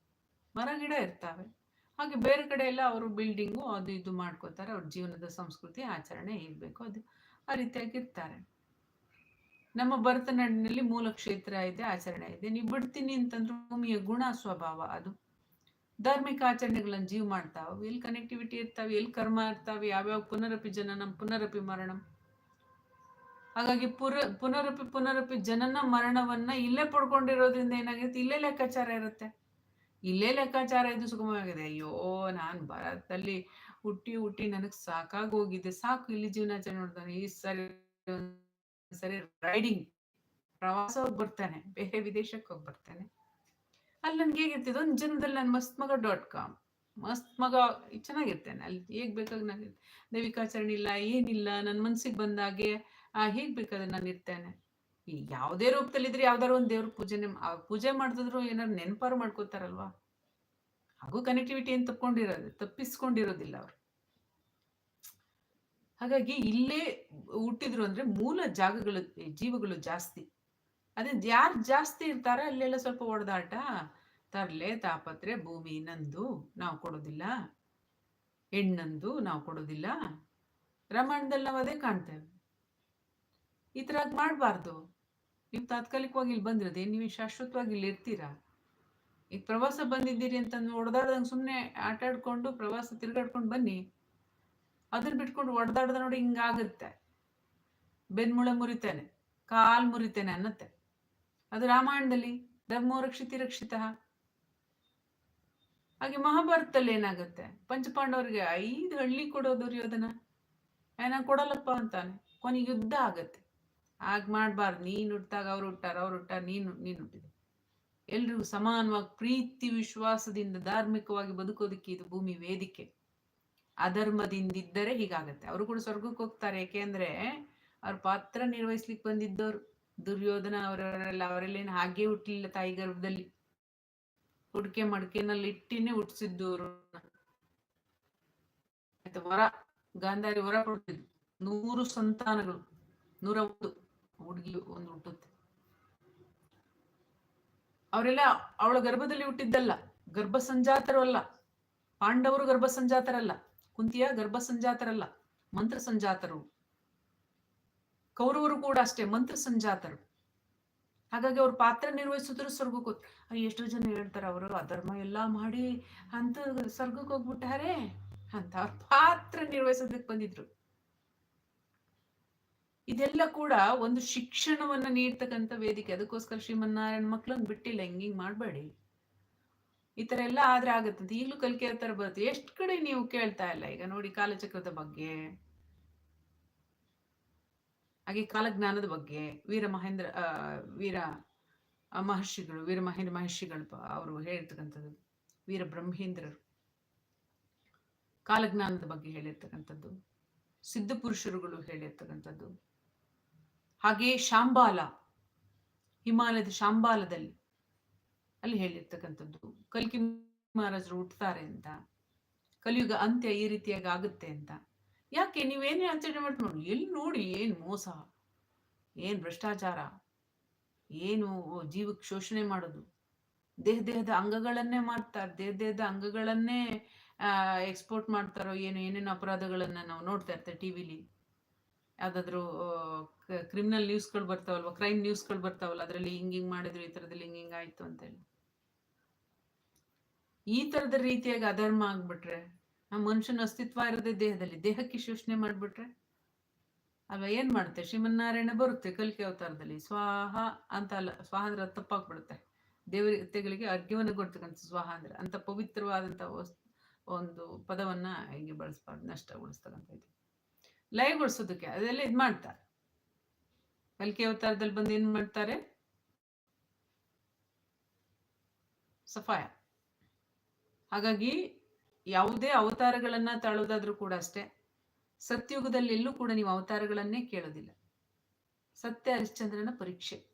ಮರ ಗಿಡ ಇರ್ತಾವೆ. ಹಾಗೆ ಬೇರೆ ಕಡೆ ಎಲ್ಲ ಅವರು ಬಿಲ್ಡಿಂಗು ಅದು ಇದು ಮಾಡ್ಕೋತಾರೆ ಅವ್ರ ಜೀವನದ ಸಂಸ್ಕೃತಿ, ಆಚರಣೆ ಇರಬೇಕು ಅದು ಆ ರೀತಿಯಾಗಿ ಇರ್ತಾರೆ ನಮ್ಮ ಭರತನಾಡಿನಲ್ಲಿ ಮೂಲ ಕ್ಷೇತ್ರ ಇದೆ, ಆಚರಣೆ ಇದೆ. ನೀವು ಬಿಡ್ತೀನಿ ಅಂತಂದ್ರೆ ಭೂಮಿಯ ಗುಣ ಸ್ವಭಾವ ಅದು. ಧಾರ್ಮಿಕ ಆಚರಣೆಗಳನ್ನ ಜೀವ ಮಾಡ್ತಾವ. ಎಲ್ಲಿ ಕನೆಕ್ಟಿವಿಟಿ ಇರ್ತಾವೆ, ಎಲ್ಲಿ ಕರ್ಮ ಇರ್ತಾವೆ, ಯಾವ್ಯಾವ ಪುನರಪಿ ಜನನ, ಪುನರಪಿ ಮರಣಂ. ಹಾಗಾಗಿ ಪುರ, ಪುನರಪಿ ಪುನರಪಿ ಜನನ ಮರಣವನ್ನ ಇಲ್ಲೇ ಪಡ್ಕೊಂಡಿರೋದ್ರಿಂದ ಏನಾಗಿರುತ್ತೆ ಇಲ್ಲೇ ಲೆಕ್ಕಾಚಾರ ಇರುತ್ತೆ. ಇಲ್ಲೇ ಲೆಕ್ಕಾಚಾರ ಇದು ಸುಗಮವಾಗಿದೆ. ಅಯ್ಯೋ, ನಾನ್ ಭಾರತದಲ್ಲಿ ಹುಟ್ಟಿ ಹುಟ್ಟಿ ನನಗ್ ಸಾಕಾಗಿ ಹೋಗಿದ್ದೆ ಸಾಕು ಇಲ್ಲಿ ಜೀವನಾಚರಣೆ ನೋಡ್ತಾನೆ. ಈ ಸರಿ ಸರಿ ರೈಡಿಂಗ್ ಪ್ರವಾಸ ಹೋಗಿ ಬರ್ತಾನೆ. ಬೇರೆ ವಿದೇಶಕ್ಕೆ ಹೋಗಿ ಬರ್ತಾನೆ. ಅಲ್ಲಿ ನನ್ಗೆ ಹೇಗಿರ್ತಿದ್ದು ಒಂದು ಜನ್ಮದಲ್ಲಿ ನಾನು ಮಸ್ತ್ ಮಗ ಡಾಟ್ ಕಾಮ್. ಮಸ್ತ್ ಮಗ ಚೆನ್ನಾಗಿರ್ತೇನೆ. ಅಲ್ಲಿ ಹೇಗ್ ಬೇಕಾಗ ನಾನು ದೈವಿಕಾಚರಣೆ ಇಲ್ಲ, ಏನಿಲ್ಲ. ನನ್ನ ಮನ್ಸಿಗೆ ಬಂದಾಗೆ ಹೇಗ್ ಬೇಕಾದ್ರೆ ನಾನು ಇರ್ತೇನೆ. ಈ ಯಾವುದೇ ರೂಪದಲ್ಲಿದ್ರೆ ಯಾವ್ದಾರು ಒಂದು ದೇವ್ರ ಪೂಜೆನೆ ಪೂಜೆ ಮಾಡಿದ್ರು ಏನಾದ್ರು ನೆನಪಾರು ಮಾಡ್ಕೋತಾರಲ್ವಾ? ಹಾಗೂ ಕನೆಕ್ಟಿವಿಟಿ ಏನು ತಪ್ಕೊಂಡಿರೋದು, ತಪ್ಪಿಸ್ಕೊಂಡಿರೋದಿಲ್ಲ ಅವರು. ಹಾಗಾಗಿ ಇಲ್ಲೇ ಹುಟ್ಟಿದ್ರು ಅಂದ್ರೆ ಮೂಲ ಜಾಗಗಳು ಜೀವಗಳು ಜಾಸ್ತಿ. ಅದೇ ಯಾರು ಜಾಸ್ತಿ ಇರ್ತಾರ ಅಲ್ಲೆಲ್ಲ ಸ್ವಲ್ಪ ಹೊಡೆದಾಟ ತರ್ಲೆ, ತಾಪತ್ರೆ, ಭೂಮಿ, ನಂದು, ನಾವು ಕೊಡೋದಿಲ್ಲ. ಹೆಣ್ಣಂದು, ನಾವು ಕೊಡೋದಿಲ್ಲ. ರಾಮಾಯಣದಲ್ಲಿ ನಾವು ಅದೇ ಕಾಣ್ತೇವೆ. ಈ ತರ ಮಾಡಬಾರ್ದು. ನೀವು ತಾತ್ಕಾಲಿಕವಾಗಿ ಇಲ್ಲಿ ಬಂದಿರೋದೇ ನೀವು ಶಾಶ್ವತವಾಗಿ ಇಲ್ಲಿ ಇರ್ತೀರಾ? ಈಗ ಪ್ರವಾಸ ಬಂದಿದ್ದೀರಿ ಅಂತ ಒಡೆದಾಡ್ದಂಗೆ ಸುಮ್ಮನೆ ಆಟ ಆಡ್ಕೊಂಡು, ಪ್ರವಾಸ ತಿರುಗಾಡ್ಕೊಂಡು ಬನ್ನಿ. ಅದನ್ನ ಬಿಟ್ಕೊಂಡು ಒಡೆದಾಡ್ದ ನೋಡಿ ಹಿಂಗಾಗುತ್ತೆ ಬೆನ್ಮುಳ ಮುರಿತೇನೆ, ಕಾಲ್ ಮುರಿತೇನೆ ಅನ್ನತ್ತೆ. ಅದು ರಾಮಾಯಣದಲ್ಲಿ, ಧರ್ಮೋ ರಕ್ಷಿತಿ ರಕ್ಷಿತ. ಹಾಗೆ ಮಹಾಭಾರತದಲ್ಲಿ ಏನಾಗುತ್ತೆ? ಪಂಚಪಾಂಡವರಿಗೆ ಐದು ಹಳ್ಳಿ ಕೊಡೋ ದುರ್ಯೋಧನ. ಏನ ಕೊಡಲ್ಲಪ್ಪ ಅಂತಾನೆ, ಕೊನೆಗೆ ಯುದ್ಧ ಆಗತ್ತೆ. ಆಗ ಮಾಡ್ಬಾರ್ದು. ನೀನು ಹುಟ್ಟಾಗ ಅವ್ರು ಹುಟ್ಟಾರ ಅವ್ರು ಹುಟ್ಟಾರ, ನೀನು ನೀನು ಹುಟ್ಟಿದೆ. ಎಲ್ರಿಗೂ ಸಮಾನವಾಗಿ ಪ್ರೀತಿ, ವಿಶ್ವಾಸದಿಂದ ಧಾರ್ಮಿಕವಾಗಿ ಬದುಕೋದಕ್ಕೆ ಇದು ಭೂಮಿ ವೇದಿಕೆ. ಅಧರ್ಮದಿಂದಿದ್ದರೆ ಹೀಗಾಗತ್ತೆ. ಅವರು ಕೂಡ ಸ್ವರ್ಗಕ್ಕೆ ಹೋಗ್ತಾರೆ. ಯಾಕೆಂದ್ರೆ ಅವ್ರ ಪಾತ್ರ ನಿರ್ವಹಿಸ್ಲಿಕ್ಕೆ ಬಂದಿದ್ದವ್ರು. ದುರ್ಯೋಧನ ಅವರವರೆಲ್ಲ ಅವರೆಲ್ಲ ಏನು ಹಾಗೆ ಹುಟ್ಟಲಿಲ್ಲ ತಾಯಿ ಗರ್ಭದಲ್ಲಿ. ಹುಡ್ಕೆ ಮಡಕೆನಲ್ಲಿ ಇಟ್ಟಿನೇ ಹುಟ್ಟಿಸಿದ್ದು ವರ, ಗಾಂಧಾರಿ ವರ ಕೊಡ್ತಿದ್ರು. ನೂರು ಸಂತಾನಗಳು. ನೂರ ಒಂದು ಹುಡುಗಿ ಒಂದು ಹುಟ್ಟುತ್ತೆ. ಅವರೆಲ್ಲ ಅವಳ ಗರ್ಭದಲ್ಲಿ ಹುಟ್ಟಿದ್ದಲ್ಲ ಗರ್ಭ ಸಂಜಾತರು ಅಲ್ಲ ಪಾಂಡವರು ಗರ್ಭ ಸಂಜಾತರಲ್ಲ ಕುಂತಿಯ ಗರ್ಭ ಸಂಜಾತರಲ್ಲ ಮಂತ್ರ ಸಂಜಾತರು ಕೌರವರು ಕೂಡ ಅಷ್ಟೇ ಮಂತ್ರ ಸಂಜಾತರು ಹಾಗಾಗಿ ಅವ್ರ ಪಾತ್ರ ನಿರ್ವಹಿಸಿದ್ರು ಸ್ವರ್ಗಕ್ಕೆ ಎಷ್ಟೋ ಜನ ಹೇಳ್ತಾರೆ, ಅವರು ಅಧರ್ಮ ಎಲ್ಲಾ ಮಾಡಿ ಅಂತ ಸ್ವರ್ಗಕ್ಕೆ ಹೋಗ್ಬಿಟ್ಟಾರೆ ಅಂತ. ಅವ್ರ ಪಾತ್ರ ನಿರ್ವಹಿಸೋದಕ್ಕೆ ಬಂದಿದ್ರು. ಇದೆಲ್ಲ ಕೂಡ ಒಂದು ಶಿಕ್ಷಣವನ್ನ ನೀಡ್ತಕ್ಕಂಥ ವೇದಿಕೆ. ಅದಕ್ಕೋಸ್ಕರ ಶ್ರೀಮನ್ನಾರಾಯಣ ಮಕ್ಳನ್ನ ಬಿಟ್ಟಿಲ್ಲ, ಹಿಂಗಿಂಗ್ ಮಾಡಬೇಡಿ. ಈ ತರ ಎಲ್ಲ ಆದ್ರೆ ಆಗುತ್ತೆ ಈಗಲೂ ಕಲಿಕೆ ತರ ಬರುತ್ತೆ. ಎಷ್ಟ್ ಕಡೆ ನೀವು ಕೇಳ್ತಾ ಇಲ್ಲ ಈಗ ನೋಡಿ ಕಾಲಚಕ್ರದ ಬಗ್ಗೆ. ಹಾಗೆ ಕಾಲಜ್ಞಾನದ ಬಗ್ಗೆ. ವೀರ ಮಹೇಂದ್ರ ವೀರ ಮಹರ್ಷಿಗಳು, ವೀರ ಮಹೇಂದ್ರ ಮಹರ್ಷಿಗಳು ಅವರು ಹೇಳಿರ್ತಕ್ಕಂಥದ್ದು. ವೀರ ಬ್ರಹ್ಮೇಂದ್ರರು. ಕಾಲಜ್ಞಾನದ ಬಗ್ಗೆ ಹೇಳಿರ್ತಕ್ಕಂಥದ್ದು. ಸಿದ್ಧ ಪುರುಷರುಗಳು ಹೇಳಿರ್ತಕ್ಕಂಥದ್ದು. ಹಾಗೆ ಶಾಂಬಾಲ, ಹಿಮಾಲಯದ ಶಾಂಬಾಲದಲ್ಲಿ ಅಲ್ಲಿ ಹೇಳಿರ್ತಕ್ಕಂಥದ್ದು. ಕಲ್ಕಿ ಮಹಾರಾಜರು ಹುಟ್ಟುತ್ತಾರೆ ಅಂತ. ಕಲಿಯುಗ ಅಂತ್ಯ ಈ ರೀತಿಯಾಗಿ ಆಗುತ್ತೆ ಅಂತ. ಯಾಕೆ? ನೀವೇನೇ ಆಚರಣೆ ನೋಡಿ. ಎಲ್ಲಿ ನೋಡಿ? ಏನು ಮೋಸ? ಏನು ಭ್ರಷ್ಟಾಚಾರ? ಏನು ಜೀವಕ್ಕೆ ಶೋಷಣೆ ಮಾಡೋದು? ದೇಹ ದೇಹದ ಅಂಗಗಳನ್ನೇ ಮಾಡ್ತಾರೆ. ದೇಹ ದೇಹದ ಅಂಗಗಳನ್ನೇ ಎಕ್ಸ್ಪೋರ್ಟ್ ಮಾಡ್ತಾರೋ, ಏನು ಏನೇನು ಅಪರಾಧಗಳನ್ನ ನಾವು ನೋಡ್ತಾ ಇರ್ತೇವೆ ಟಿ ವಿಲಿ ಯಾವುದಾದ್ರೂ ಕ್ರಿಮಿನಲ್ ನ್ಯೂಸ್ಗಳು ಬರ್ತಾವಲ್ವ? ಕ್ರೈಮ್ ನ್ಯೂಸ್ಗಳು ಬರ್ತಾವಲ್ಲ, ಅದರಲ್ಲಿ ಹಿಂಗೆ ಹಿಂಗೆ ಮಾಡಿದ್ರು, ಈ ಥರದಲ್ಲಿ ಹಿಂಗೆ ಹಿಂಗೆ ಆಯಿತು ಅಂತೇಳಿ. ಈ ಥರದ ರೀತಿಯಾಗಿ ಅಧರ್ಮ ಆಗ್ಬಿಟ್ರೆ, ಆ ಮನುಷ್ಯನ ಅಸ್ತಿತ್ವ ಇರೋದೇ ದೇಹದಲ್ಲಿ, ದೇಹಕ್ಕೆ ಶೋಷಣೆ ಮಾಡಿಬಿಟ್ರೆ? ಅಲ್ವಾ, ಏನು ಮಾಡುತ್ತೆ? ಶ್ರೀಮನ್ನಾರಾಯಣ ಬರುತ್ತೆ ಕಲಿಕೆ ಅವತಾರದಲ್ಲಿ. ಸ್ವಾಹ ಅಂತ ಅಲ್ಲ ಸ್ವಾಹ ಅಂದ್ರೆ ತಪ್ಪಾಗ್ಬಿಡುತ್ತೆ. ದೇವತೆಗಳಿಗೆ ಅರ್ಘ್ಯವನ್ನು ಕೊಡ್ತಕ್ಕಂಥ ಸ್ವಾಹ ಅಂದ್ರೆ ಅಂತ ಪವಿತ್ರವಾದಂಥ ಒಂದು ಪದವನ್ನ ಹಿಂಗೆ ಬಳಸ್ಬಾರ್ದು ನಷ್ಟಗೊಳಿಸ್ತಕ್ಕಂಥ ಇದು ಲಯಗೊಳಿಸೋದಕ್ಕೆ ಅದೆಲ್ಲ ಇದು ಮಾಡ್ತಾರೆ. ಕಲ್ಕಿ ಅವತಾರದಲ್ಲಿ ಬಂದು ಏನ್ ಮಾಡ್ತಾರೆ? ಸಫಾಯ. ಹಾಗಾಗಿ ಯಾವುದೇ ಅವತಾರಗಳನ್ನ ತಾಳೋದಾದ್ರೂ ಕೂಡ ಅಷ್ಟೇ, ಸತ್ಯುಗದಲ್ಲಿ ಎಲ್ಲೂ ಕೂಡ ನೀವು ಅವತಾರಗಳನ್ನೇ ಕೇಳೋದಿಲ್ಲ. ಸತ್ಯ ಹರಿಶ್ಚಂದ್ರನ ಪರೀಕ್ಷೆ.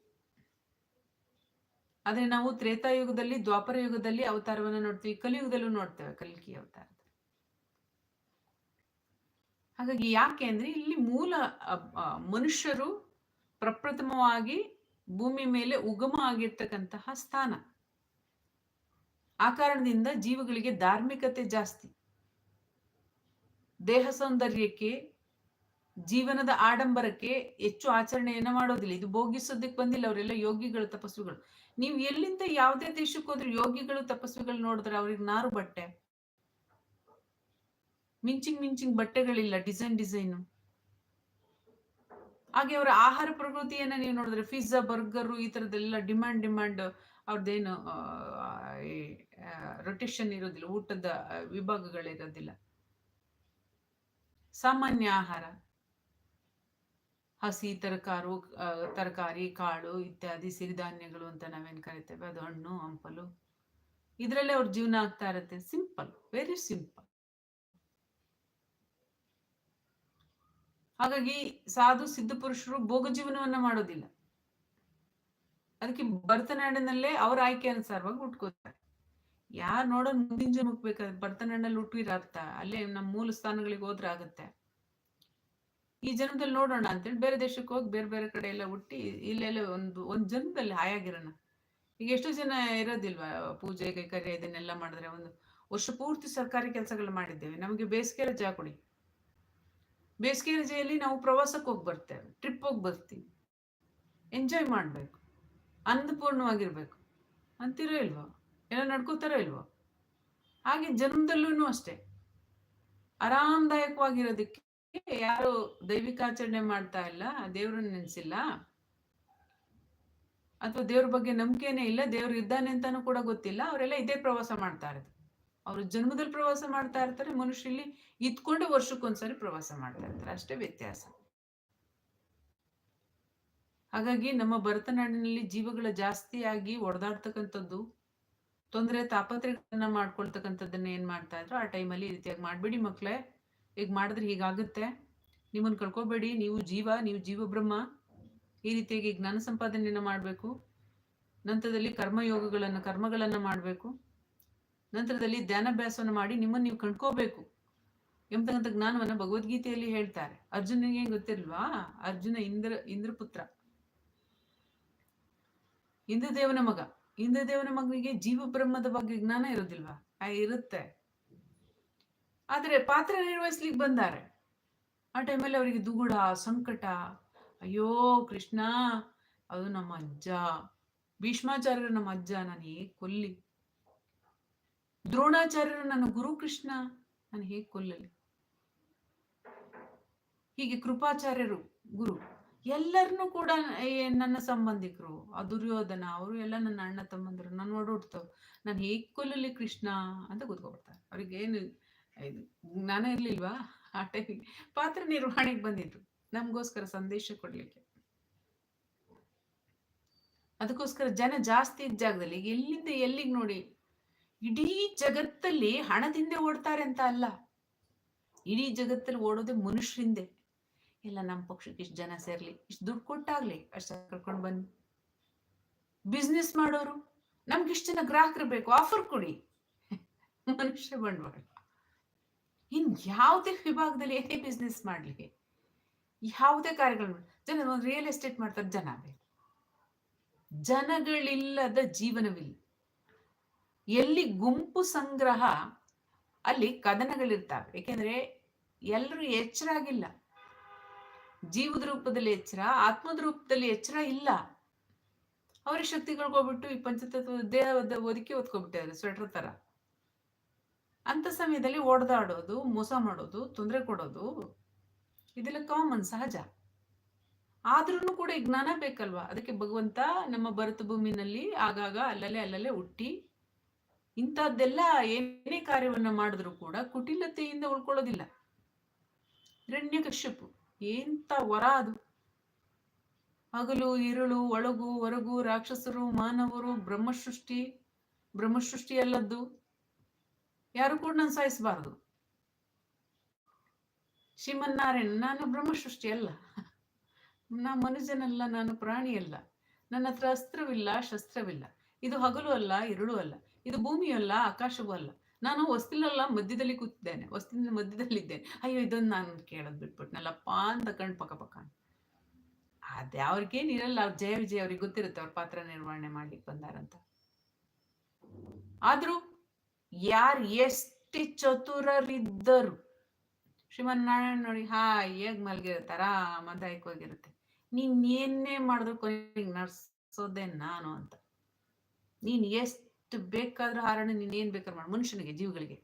ಆದ್ರೆ ನಾವು ತ್ರೇತಾಯುಗದಲ್ಲಿ, ದ್ವಾಪರ ಯುಗದಲ್ಲಿ ಅವತಾರವನ್ನ ನೋಡ್ತೀವಿ, ಕಲಿಯುಗದಲ್ಲೂ ನೋಡ್ತೇವೆ ಕಲ್ಕಿ ಅವತಾರ. ಹಾಗಾಗಿ ಯಾಕೆ ಅಂದ್ರೆ ಇಲ್ಲಿ ಮೂಲ ಮನುಷ್ಯರು ಪ್ರಪ್ರಥಮವಾಗಿ ಭೂಮಿ ಮೇಲೆ ಉಗಮ ಆಗಿರ್ತಕ್ಕಂತಹ ಸ್ಥಾನ. ಆ ಕಾರಣದಿಂದ ಜೀವಗಳಿಗೆ ಧಾರ್ಮಿಕತೆ ಜಾಸ್ತಿ. ದೇಹ ಸೌಂದರ್ಯಕ್ಕೆ, ಜೀವನದ ಆಡಂಬರಕ್ಕೆ ಹೆಚ್ಚು ಆಚರಣೆಯನ್ನ ಮಾಡೋದಿಲ್ಲ. ಇದು ಭೋಗಿಸೋದಕ್ಕೆ ಬಂದಿಲ್ಲ, ಅವರೆಲ್ಲ ಯೋಗಿಗಳು, ತಪಸ್ವಿಗಳು. ನೀವು ಎಲ್ಲಿಂದ ಯಾವುದೇ ದೇಶಕ್ಕೆ ಹೋದ್ರೆ ಯೋಗಿಗಳು, ತಪಸ್ವಿಗಳು ನೋಡಿದ್ರೆ ಅವ್ರಿಗೆ ನಾರು ಬಟ್ಟೆ ಮಿಂಚಿಂಗ್ ಮಿಂಚಿಂಗ್ ಬಟ್ಟೆಗಳಿಲ್ಲ, ಡಿಸೈನ್ ಡಿಸೈನು. ಹಾಗೆ ಅವರ ಆಹಾರ ಪ್ರಕೃತಿಯನ್ನ ನೀವು ನೋಡಿದ್ರೆ ಪಿಜ್ಜಾ ಬರ್ಗರ್ ಈ ತರದೆಲ್ಲ ಡಿಮ್ಯಾಂಡ್ ಡಿಮ್ಯಾಂಡ್ ಅವ್ರದ್ದೇನು ರೊಟೇಷನ್ ಇರೋದಿಲ್ಲ, ಊಟದ ವಿಭಾಗಗಳಿರೋದಿಲ್ಲ ಸಾಮಾನ್ಯ ಆಹಾರ. ಹಸಿ ತರಕಾರು ತರಕಾರಿ, ಕಾಳು ಇತ್ಯಾದಿ, ಸಿರಿಧಾನ್ಯಗಳು ಅಂತ ನಾವೇನು ಕರಿತೇವೆ? ಅದು ಹಣ್ಣು, ಹಂಪಲು. ಇದರಲ್ಲೇ ಅವ್ರ ಜೀವನ ಆಗ್ತಾ ಇರುತ್ತೆ. ಸಿಂಪಲ್ ವೆರಿ ಸಿಂಪಲ್ ಹಾಗಾಗಿ ಸಾಧು, ಸಿದ್ಧ ಪುರುಷರು ಭೋಗ ಜೀವನವನ್ನ ಮಾಡೋದಿಲ್ಲ. ಅದಕ್ಕೆ ಭರತನಾಡಿನಲ್ಲೇ ಅವ್ರ ಆಯ್ಕೆ ಅನುಸಾರವಾಗಿ ಉಟ್ಕೋತಾರೆ. ಯಾರು ನೋಡೋ ಮುಂದಿನ ಜನ ಬೇಕಾದ್ರೆ ಭರತನಾಡಿನಲ್ಲಿ ಹುಟ್ಟಿರತ್ತ ಅಲ್ಲೇ ನಮ್ಮ ಮೂಲ ಸ್ಥಾನಗಳಿಗೆ ಹೋದ್ರೆ ಆಗುತ್ತೆ. ಈ ಜನ್ಮದಲ್ಲಿ ನೋಡೋಣ ಅಂತೇಳಿ ಬೇರೆ ದೇಶಕ್ಕೆ ಹೋಗಿ ಬೇರೆ ಬೇರೆ ಕಡೆ ಎಲ್ಲ ಹುಟ್ಟಿ ಇಲ್ಲೆಲ್ಲ ಒಂದು, ಒಂದ್ ಜನ್ಮದಲ್ಲಿ ಹಾಯಾಗಿರೋಣ ಈಗ ಎಷ್ಟು ಜನ ಇರೋದಿಲ್ವಾ ಪೂಜೆ, ಕೈಕರ್ಯ ಇದನ್ನೆಲ್ಲ ಮಾಡಿದ್ರೆ ಒಂದು ವರ್ಷ ಪೂರ್ತಿ ಸರ್ಕಾರಿ ಕೆಲಸಗಳು ಮಾಡಿದ್ದೇವೆ. ನಮಗೆ ಬೇಸಿಗೆ ರಜಾ ಕೊಡಿ. ಬೇಸಿಗೆ ರಜೆಯಲ್ಲಿ ನಾವು ಪ್ರವಾಸಕ್ಕೆ ಹೋಗಿ ಬರ್ತೇವೆ ಟ್ರಿಪ್ ಹೋಗಿ ಬರ್ತೀವಿ. ಎಂಜಾಯ್ ಮಾಡಬೇಕು ಅಂದಪೂರ್ಣವಾಗಿರ್ಬೇಕು ಅಂತಿರೋ ಇಲ್ವೋ? ಏನೋ ನಡ್ಕೋತಾರೋ ಇಲ್ವೋ? ಹಾಗೆ ಜನ್ಮದಲ್ಲೂ ಅಷ್ಟೇ. ಆರಾಮದಾಯಕವಾಗಿರೋದಕ್ಕೆ ಯಾರು ದೈವಿಕಾಚರಣೆ ಮಾಡ್ತಾ ಇಲ್ಲ, ದೇವ್ರನ್ನ ನೆನೆಸಿಲ್ಲ. ಅಥವಾ ದೇವ್ರ ಬಗ್ಗೆ ನಂಬಿಕೆನೇ ಇಲ್ಲ, ದೇವ್ರು ಇದ್ದಾನೆ ಅಂತಾನು ಕೂಡ ಗೊತ್ತಿಲ್ಲ, ಅವರೆಲ್ಲ ಇದೇ ಪ್ರವಾಸ ಮಾಡ್ತಾ ಇರೋದು. ಅವರು ಜನ್ಮದಲ್ಲಿ ಪ್ರವಾಸ ಮಾಡ್ತಾ ಇರ್ತಾರೆ ಮನುಷ್ಯಲ್ಲಿ ಇದ್ಕೊಂಡು ವರ್ಷಕ್ಕೊಂದ್ಸರಿ ಪ್ರವಾಸ ಮಾಡ್ತಾ ಇರ್ತಾರೆ. ಅಷ್ಟೇ ವ್ಯತ್ಯಾಸ. ಹಾಗಾಗಿ ನಮ್ಮ ಭರತನಾಡಿನಲ್ಲಿ ಜೀವಗಳ ಜಾಸ್ತಿಯಾಗಿ ಒಡೆದಾಡ್ತಕ್ಕಂಥದ್ದು, ತೊಂದರೆ ತಾಪತ್ರೆಗಳನ್ನ ಮಾಡ್ಕೊಳ್ತಕ್ಕಂಥದ್ದನ್ನ ಏನ್ ಮಾಡ್ತಾ ಇದ್ರು, ಆ ಟೈಮಲ್ಲಿ ಈ ರೀತಿಯಾಗಿ ಮಾಡ್ಬೇಡಿ ಮಕ್ಳೇ. ಈಗ ಮಾಡಿದ್ರೆ ಹೀಗಾಗುತ್ತೆ. ನಿಮ್ಮನ್ನು ಕಳ್ಕೊಬೇಡಿ. ನೀವು ಜೀವ ನೀವು ಜೀವ ಬ್ರಹ್ಮ ಈ ರೀತಿಯಾಗಿ ಜ್ಞಾನ ಸಂಪಾದನೆಯನ್ನ ಮಾಡಬೇಕು. ನಂತರದಲ್ಲಿ ಕರ್ಮಯೋಗಗಳನ್ನು, ಕರ್ಮಗಳನ್ನ ಮಾಡಬೇಕು. ನಂತರದಲ್ಲಿ ಧ್ಯಾನಾಭ್ಯಾಸವನ್ನು ಮಾಡಿ ನಿಮ್ಮನ್ನು ನೀವು ಕಂಡ್ಕೋಬೇಕು ಎಂಬತಕ್ಕಂಥ ಜ್ಞಾನವನ್ನು ಭಗವದ್ಗೀತೆಯಲ್ಲಿ ಹೇಳ್ತಾರೆ. ಅರ್ಜುನಿಗೆ ಗೊತ್ತಿಲ್ವಾ? ಅರ್ಜುನ ಇಂದ್ರ, ಇಂದ್ರಪುತ್ರ. ಇಂದ್ರದೇವನ ಮಗ. ಇಂದ್ರದೇವನ ಮಗನಿಗೆ ಜೀವ ಬ್ರಹ್ಮದ ಬಗ್ಗೆ ಜ್ಞಾನ ಇರೋದಿಲ್ವಾ? ಇರುತ್ತೆ. ಆದರೆ ಪಾತ್ರ ನಿರ್ವಹಿಸ್ಲಿಕ್ಕೆ ಬಂದಾರೆ. ಆ ಟೈಮಲ್ಲಿ ಅವರಿಗೆ ದುಗುಡ, ಸಂಕಟ, ಅಯ್ಯೋ ಕೃಷ್ಣ, ಅದು ನಮ್ಮ ಅಜ್ಜ. ಭೀಷ್ಮಾಚಾರ್ಯರು ನಮ್ಮ ಅಜ್ಜ, ನಾನು ಕೊಲ್ಲಿ. ದ್ರೋಣಾಚಾರ್ಯರು ನನ್ನ ಗುರು ಕೃಷ್ಣ, ನಾನು ಹೇಗೆ ಕೊಲ್ಲಲಿ? ಹೀಗೆ ಕೃಪಾಚಾರ್ಯರು ಗುರು, ಎಲ್ಲರನ್ನೂ ಕೂಡ ನನ್ನ ಸಂಬಂಧಿಕರು, ಆ ದುರ್ಯೋಧನ, ಅವರು ಎಲ್ಲ ನನ್ನ ಅಣ್ಣ ತಮ್ಮಂದರು ನಾನು ಓಡೋಡ್ತವ್ರು ನಾನು ಹೇಗೆ ಕೊಲ್ಲಲಿ ಕೃಷ್ಣ ಅಂತ ಕೂತ್ಕೊಬಿಡ್ತಾರೆ. ಅವ್ರಿಗೇನು ಇದು ಜ್ಞಾನ ಇರ್ಲಿಲ್ವಾ? ಆ ಟೈಮಿಗೆ ಪಾತ್ರ ನಿರ್ವಹಣೆಗೆ ಬಂದಿದ್ರು. ನಮಗೋಸ್ಕರ ಸಂದೇಶ ಕೊಡ್ಲಿಕ್ಕೆ. ಅದಕ್ಕೋಸ್ಕರ ಜನ ಜಾಸ್ತಿ ಇದ್ದ ಜಾಗದಲ್ಲಿ ಎಲ್ಲಿಂದ ಎಲ್ಲಿಗೆ ನೋಡಿ ಇಡೀ ಜಗತ್ತಲ್ಲಿ ಹಣದಿಂದ ಓಡ್ತಾರೆ ಅಂತ ಅಲ್ಲ. ಇಡೀ ಜಗತ್ತಲ್ಲಿ ಓಡೋದೆ ಮನುಷ್ಯರಿಂದೆ. ಇಲ್ಲ ನಮ್ಮ ಪಕ್ಷಕ್ಕೆ ಇಷ್ಟು ಜನ ಸೇರ್ಲಿ, ಇಷ್ಟು ದುಡ್ಡು ಕೊಟ್ಟಾಗ್ಲಿ ಅಷ್ಟು ಕರ್ಕೊಂಡು ಬನ್ನಿ. ಬಿಸ್ನೆಸ್ ಮಾಡೋರು, ನಮ್ಗೆ ಇಷ್ಟು ಜನ ಗ್ರಾಹಕರು ಬೇಕು ಆಫರ್ ಕೊಡಿ. ಮನುಷ್ಯ ಬಂಡವಾಳ. ಇನ್ ಯಾವುದೇ ವಿಭಾಗದಲ್ಲಿ ಏನೇ ಬಿಸ್ನೆಸ್ ಮಾಡ್ಲಿಕ್ಕೆ ಯಾವುದೇ ಕಾರ್ಯಗಳು ಜನ ರಿಯಲ್ ಎಸ್ಟೇಟ್ ಮಾಡ್ತಾರೆ, ಜನ ಬೇಕು. ಜನಗಳಿಲ್ಲದ ಜೀವನವಿಲ್ಲ. ಎಲ್ಲಿ ಗುಂಪು ಸಂಗ್ರಹ, ಅಲ್ಲಿ ಕದನಗಳಿರ್ತಾವೆ. ಏಕೆಂದ್ರೆ ಎಲ್ಲರೂ ಎಚ್ಚರ ಆಗಿಲ್ಲ ಜೀವದ ರೂಪದಲ್ಲಿ ಎಚ್ಚರ, ಆತ್ಮದ ರೂಪದಲ್ಲಿ ಎಚ್ಚರ ಇಲ್ಲ. ಅವರ ಶಕ್ತಿಗಳ್ಗೋಗ್ಬಿಟ್ಟು ಈ ಪಂಚತತ್ವ ದೇಹದ ಒದಕಿ ಓದ್ಕೊಬಿಟ್ಟಿದ್ದಾರೆ ಸ್ವೆಟರ್ ತರ. ಅಂತ ಸಮಯದಲ್ಲಿ ಓಡದಾಡೋದು, ಮೋಸ ಮಾಡೋದು, ತೊಂದರೆ ಕೊಡೋದು, ಇದೆಲ್ಲ ಕಾಮನ್ ಸಹಜ. ಆದ್ರೂ ಕೂಡ ಜ್ಞಾನ ಬೇಕಲ್ವಾ? ಅದಕ್ಕೆ ಭಗವಂತ ನಮ್ಮ ಭರತ ಭೂಮಿನಲ್ಲಿ ಆಗಾಗ ಅಲ್ಲಲ್ಲೇ ಅಲ್ಲಲ್ಲೇ ಹುಟ್ಟಿ ಇಂಥದ್ದೆಲ್ಲ ಏನೇ ಕಾರ್ಯವನ್ನ ಮಾಡಿದ್ರು ಕೂಡ ಕುಟಿಲತೆಯಿಂದ ಉಳ್ಕೊಳ್ಳೋದಿಲ್ಲ. ಕಶ್ಯಪು ಎಂತ ವರ ಅದು? ಹಗಲು, ಇರುಳು, ಒಳಗು, ಹೊರಗು, ರಾಕ್ಷಸರು, ಮಾನವರು, ಬ್ರಹ್ಮಸೃಷ್ಟಿ ಬ್ರಹ್ಮಸೃಷ್ಟಿ ಅಲ್ಲದ್ದು ಯಾರು ಕೂಡ ನಾನು ಸಾಯಿಸಬಾರದು. ಶ್ರೀಮನ್ನಾರಾಯಣ, ನಾನು ಬ್ರಹ್ಮಸೃಷ್ಟಿ ಅಲ್ಲ. ನಾ ಮನುಜನಲ್ಲ, ನಾನು ಪ್ರಾಣಿ ಅಲ್ಲ. ನನ್ನ ಹತ್ರ ಅಸ್ತ್ರವಿಲ್ಲ, ಶಸ್ತ್ರವಿಲ್ಲ. ಇದು ಹಗಲು ಅಲ್ಲ, ಇರುಳು ಅಲ್ಲ. ಇದು ಭೂಮಿಯಲ್ಲ ಆಕಾಶವೂ ಅಲ್ಲ. ನಾನು ಹೊಸ್ತಿಲಲ್ಲ ಮಧ್ಯದಲ್ಲಿ ಕೂತಿದ್ದೇನೆ ಹೊಸ್ತಿನ ಮಧ್ಯದಲ್ಲಿದ್ದೇನೆ ಅಯ್ಯೋ, ಇದೊಂದು ನಾನು ಕೇಳೋದು ಬಿಟ್ಬಿಟ್ನಲ್ಲಪ್ಪ ಅಂತ ಕಣ್ ಪಕ್ಕ ಪಕ್ಕ ಅದೇ ಅವ್ರಿಗೇನಿರಲ್ಲ ಅವ್ರ ಜಯ ವಿಜಯ ಅವ್ರಿಗೆ ಗೊತ್ತಿರುತ್ತೆ ಅವ್ರ ಪಾತ್ರ ನಿರ್ವಹಣೆ ಮಾಡ್ಲಿಕ್ಕೆ ಬಂದಾರಂತ ಆದ್ರೂ ಯಾರು ಎಷ್ಟು ಚತುರರಿದ್ದರು? ಶ್ರೀಮನ್ನಾರಾಯಣ ನೋಡಿ ಹಾ ಹೇಗ್ ಮಲ್ಗಿರುತ್ತೆ ಆರಾಮದಾಯಕವಾಗಿರುತ್ತೆ ನೀನ್ ಏನೇ ಮಾಡಿದ್ರು ಕೊನೆಗೆ ನಡ್ಸೋದೆ ನಾನು ಅಂತ. ನೀನ್ ಎಷ್ಟು ಬೇಕಾದ್ರೂ ಹಾರಣ ನೀನ್ ಏನ್ ಬೇಕಾದ್ರೂ ಮಾಡು, ಮನುಷ್ಯನಿಗೆ, ಜೀವಗಳಿಗೆ.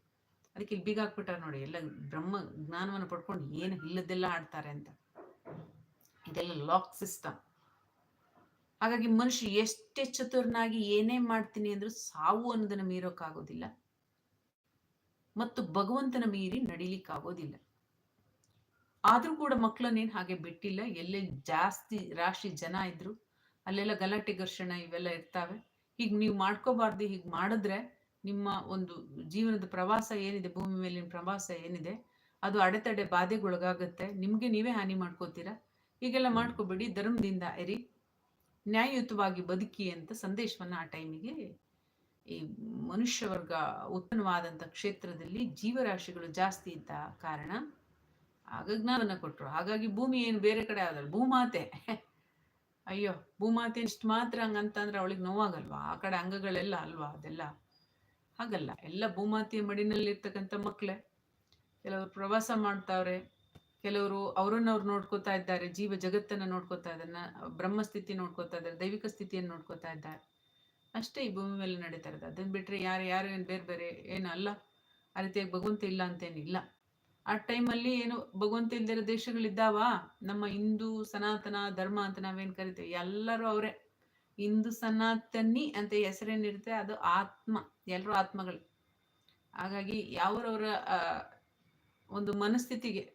ಅದಕ್ಕೆ ಇಲ್ಲಿ ಬೀಗ ಹಾಕ್ಬಿಟ್ಟಾರ ನೋಡಿ, ಎಲ್ಲ ಬ್ರಹ್ಮ ಜ್ಞಾನವನ್ನು ಪಡ್ಕೊಂಡು ಏನು ಇಲ್ಲದೆಲ್ಲ ಆಡ್ತಾರೆ ಅಂತ. ಇದೆಲ್ಲ ಲಾಕ್ ಸಿಸ್ಟಮ್ ಹಾಗಾಗಿ ಮನುಷ್ಯ ಎಷ್ಟೇ ಚತುರ್ನಾಗಿ ಏನೇ ಮಾಡ್ತೀನಿ ಅಂದ್ರೂ ಸಾವು ಅನ್ನೋದನ್ನ ಮೀರೋಕ್ಕಾಗೋದಿಲ್ಲ ಮತ್ತು ಭಗವಂತನ ಮೀರಿ ನಡಿಲಿಕ್ಕಾಗೋದಿಲ್ಲ. ಆದ್ರೂ ಕೂಡ ಮಕ್ಕಳನ್ನೇನು ಹಾಗೆ ಬಿಟ್ಟಿಲ್ಲ. ಎಲ್ಲೇ ಜಾಸ್ತಿ ರಾಶಿ ಜನ ಇದ್ರು, ಅಲ್ಲೆಲ್ಲ ಗಲಾಟೆ ಘರ್ಷಣೆ ಇವೆಲ್ಲ ಇರ್ತಾವೆ. ಹೀಗೆ ನೀವು ಮಾಡ್ಕೋಬಾರ್ದು ಹೀಗೆ ಮಾಡಿದ್ರೆ ನಿಮ್ಮ ಒಂದು ಜೀವನದ ಪ್ರವಾಸ ಏನಿದೆ ಭೂಮಿ ಮೇಲಿನ ಪ್ರವಾಸ ಏನಿದೆ ಅದು ಅಡೆತಡೆ ಬಾಧೆಗೊಳಗಾಗುತ್ತೆ. ನಿಮಗೆ ನೀವೇ ಹಾನಿ ಮಾಡ್ಕೋತೀರಾ? ಹೀಗೆಲ್ಲ ಮಾಡ್ಕೋಬೇಡಿ ಧರ್ಮದಿಂದ ಎರಿ ನ್ಯಾಯಯುತವಾಗಿ ಬದುಕಿ ಅಂತ ಸಂದೇಶವನ್ನು ಆ ಟೈಮಿಗೆ ಈ ಮನುಷ್ಯ ವರ್ಗ ಉತ್ತಮವಾದಂಥ ಕ್ಷೇತ್ರದಲ್ಲಿ ಜೀವರಾಶಿಗಳು ಜಾಸ್ತಿ ಇದ್ದ ಕಾರಣ ಆಗ ಜ್ಞಾನವನ್ನು ಕೊಟ್ಟರು ಹಾಗಾಗಿ ಭೂಮಿ ಏನು ಬೇರೆ ಕಡೆ ಆದಲ್ಲ ಭೂಮಾತೆ. ಅಯ್ಯೋ ಭೂಮಾತೆ ಇಷ್ಟು ಮಾತ್ರ ಹಂಗಂತಂದ್ರೆ ಅವಳಿಗೆ ನೋವಾಗಲ್ವಾ? ಆ ಕಡೆ ಅಂಗಗಳೆಲ್ಲ ಅಲ್ವಾ ಅದೆಲ್ಲ? ಹಾಗಲ್ಲ, ಎಲ್ಲ ಭೂಮಾತೆಯ ಮಡಿನಲ್ಲಿ ಇರ್ತಕ್ಕಂಥ ಮಕ್ಕಳೇ ಕೆಲವರು ಪ್ರವಾಸ ಮಾಡ್ತಾವ್ರೆ, ಕೆಲವರು ಅವ್ರನ್ನವ್ರು ನೋಡ್ಕೋತಾ ಇದ್ದಾರೆ, ಜೀವ ಜಗತ್ತನ್ನ ನೋಡ್ಕೋತಾ ಇದ್ದಾರೆ ಬ್ರಹ್ಮಸ್ಥಿತಿ ನೋಡ್ಕೋತಾ ಇದ್ದಾರೆ, ದೈವಿಕ ಸ್ಥಿತಿಯನ್ನು ನೋಡ್ಕೋತಾ ಇದ್ದಾರೆ. ಅಷ್ಟೇ ಈ ಭೂಮಿ ಮೇಲೆ ನಡೀತಾ ಇರೋದು. ಅದನ್ನ ಬಿಟ್ರೆ ಯಾರು ಯಾರು ಏನು ಬೇರೆ ಬೇರೆ ಏನಲ್ಲ. ಆ ರೀತಿಯಾಗಿ ಭಗವಂತ ಇಲ್ಲ ಅಂತೇನಿಲ್ಲ. ಆ ಟೈಮಲ್ಲಿ ಏನು ಭಗವಂತ ಇಲ್ದಿರೋ ದೇಶಗಳಿದ್ದಾವ? ನಮ್ಮ ಹಿಂದೂ ಸನಾತನ, ಧರ್ಮ ಅಂತ ನಾವೇನು ಕರಿತೀವಿ? ಎಲ್ಲರೂ ಅವರೇ. ಹಿಂದೂ ಸನಾತನಿ ಅಂತ ಹೆಸರೇನಿರುತ್ತೆ ಅದು ಆತ್ಮ ಎಲ್ಲರೂ ಆತ್ಮಗಳು. ಹಾಗಾಗಿ ಯಾವ್ರವರ ಒಂದು ಮನಸ್ಥಿತಿಗೆ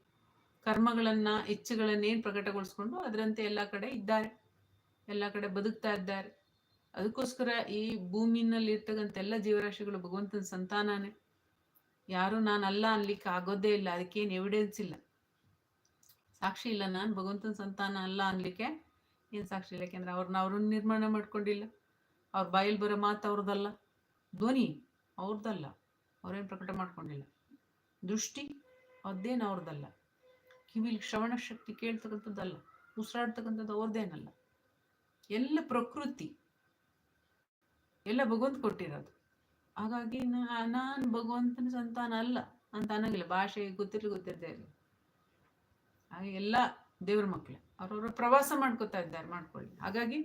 ಕರ್ಮಗಳನ್ನ, ಇಚ್ಛೆಗಳನ್ನೇನು ಪ್ರಕಟಗೊಳಿಸ್ಕೊಂಡು ಅದರಂತೆ ಎಲ್ಲ ಕಡೆ ಇದ್ದಾರೆ. ಎಲ್ಲ ಕಡೆ ಬದುಕ್ತಾ ಇದ್ದಾರೆ. ಅದಕ್ಕೋಸ್ಕರ ಈ ಭೂಮಿನಲ್ಲಿ ಇರ್ತಕ್ಕಂಥ ಎಲ್ಲ ಜೀವರಾಶಿಗಳು ಭಗವಂತನ ಸಂತಾನನೇ. ಯಾರು ನಾನಲ್ಲ ಅನ್ಲಿಕ್ಕೆ ಆಗೋದೇ ಇಲ್ಲ, ಅದಕ್ಕೇನು ಎವಿಡೆನ್ಸ್ ಇಲ್ಲ. ಸಾಕ್ಷಿ ಇಲ್ಲ, ನಾನು ಭಗವಂತನ ಸಂತಾನ ಅಲ್ಲ ಅನ್ಲಿಕ್ಕೆ ಏನು ಸಾಕ್ಷಿ ಇಲ್ಲ, ಯಾಕೆಂದ್ರೆ ಅವ್ರನ್ನ ಅವ್ರನ್ನ ನಿರ್ಮಾಣ ಮಾಡ್ಕೊಂಡಿಲ್ಲ. ಅವ್ರ ಬಾಯಲ್ಲಿ ಬರೋ ಮಾತು ಅವ್ರದ್ದಲ್ಲ ಧ್ವನಿ ಅವ್ರದ್ದಲ್ಲ ಅವ್ರೇನು ಪ್ರಕಟ ಮಾಡ್ಕೊಂಡಿಲ್ಲ. ದೃಷ್ಟಿ ಅದೇನು ಅವ್ರದ್ದಲ್ಲ ಕಿವಿಲಿ ಶ್ರವಣ ಶಕ್ತಿ ಕೇಳ್ತಕ್ಕಂಥದ್ದಲ್ಲ, ಉಸಿರಾಡ್ತಕ್ಕಂಥದ್ದು ಅವ್ರದ್ದೇನಲ್ಲ ಎಲ್ಲ ಪ್ರಕೃತಿ, ಎಲ್ಲ ಭಗವಂತ ಕೊಟ್ಟಿರೋದು. ಹಾಗಾಗಿ ನಾನು ಭಗವಂತನ ಸಂತಾನ ಅಲ್ಲ ಅಂತ ಅನ್ನಂಗಿಲ್ಲ ಭಾಷೆ ಗೊತ್ತಿರಲಿ ಗೊತ್ತಿರದೇ ಇಲ್ಲ ಹಾಗೆ ಎಲ್ಲ ದೇವ್ರ ಮಕ್ಕಳು ಅವ್ರವ್ರ ಪ್ರವಾಸ ಮಾಡ್ಕೋತಾ ಇದ್ದಾರೆ, ಮಾಡ್ಕೊಳ್ಳಿ. ಹಾಗಾಗಿ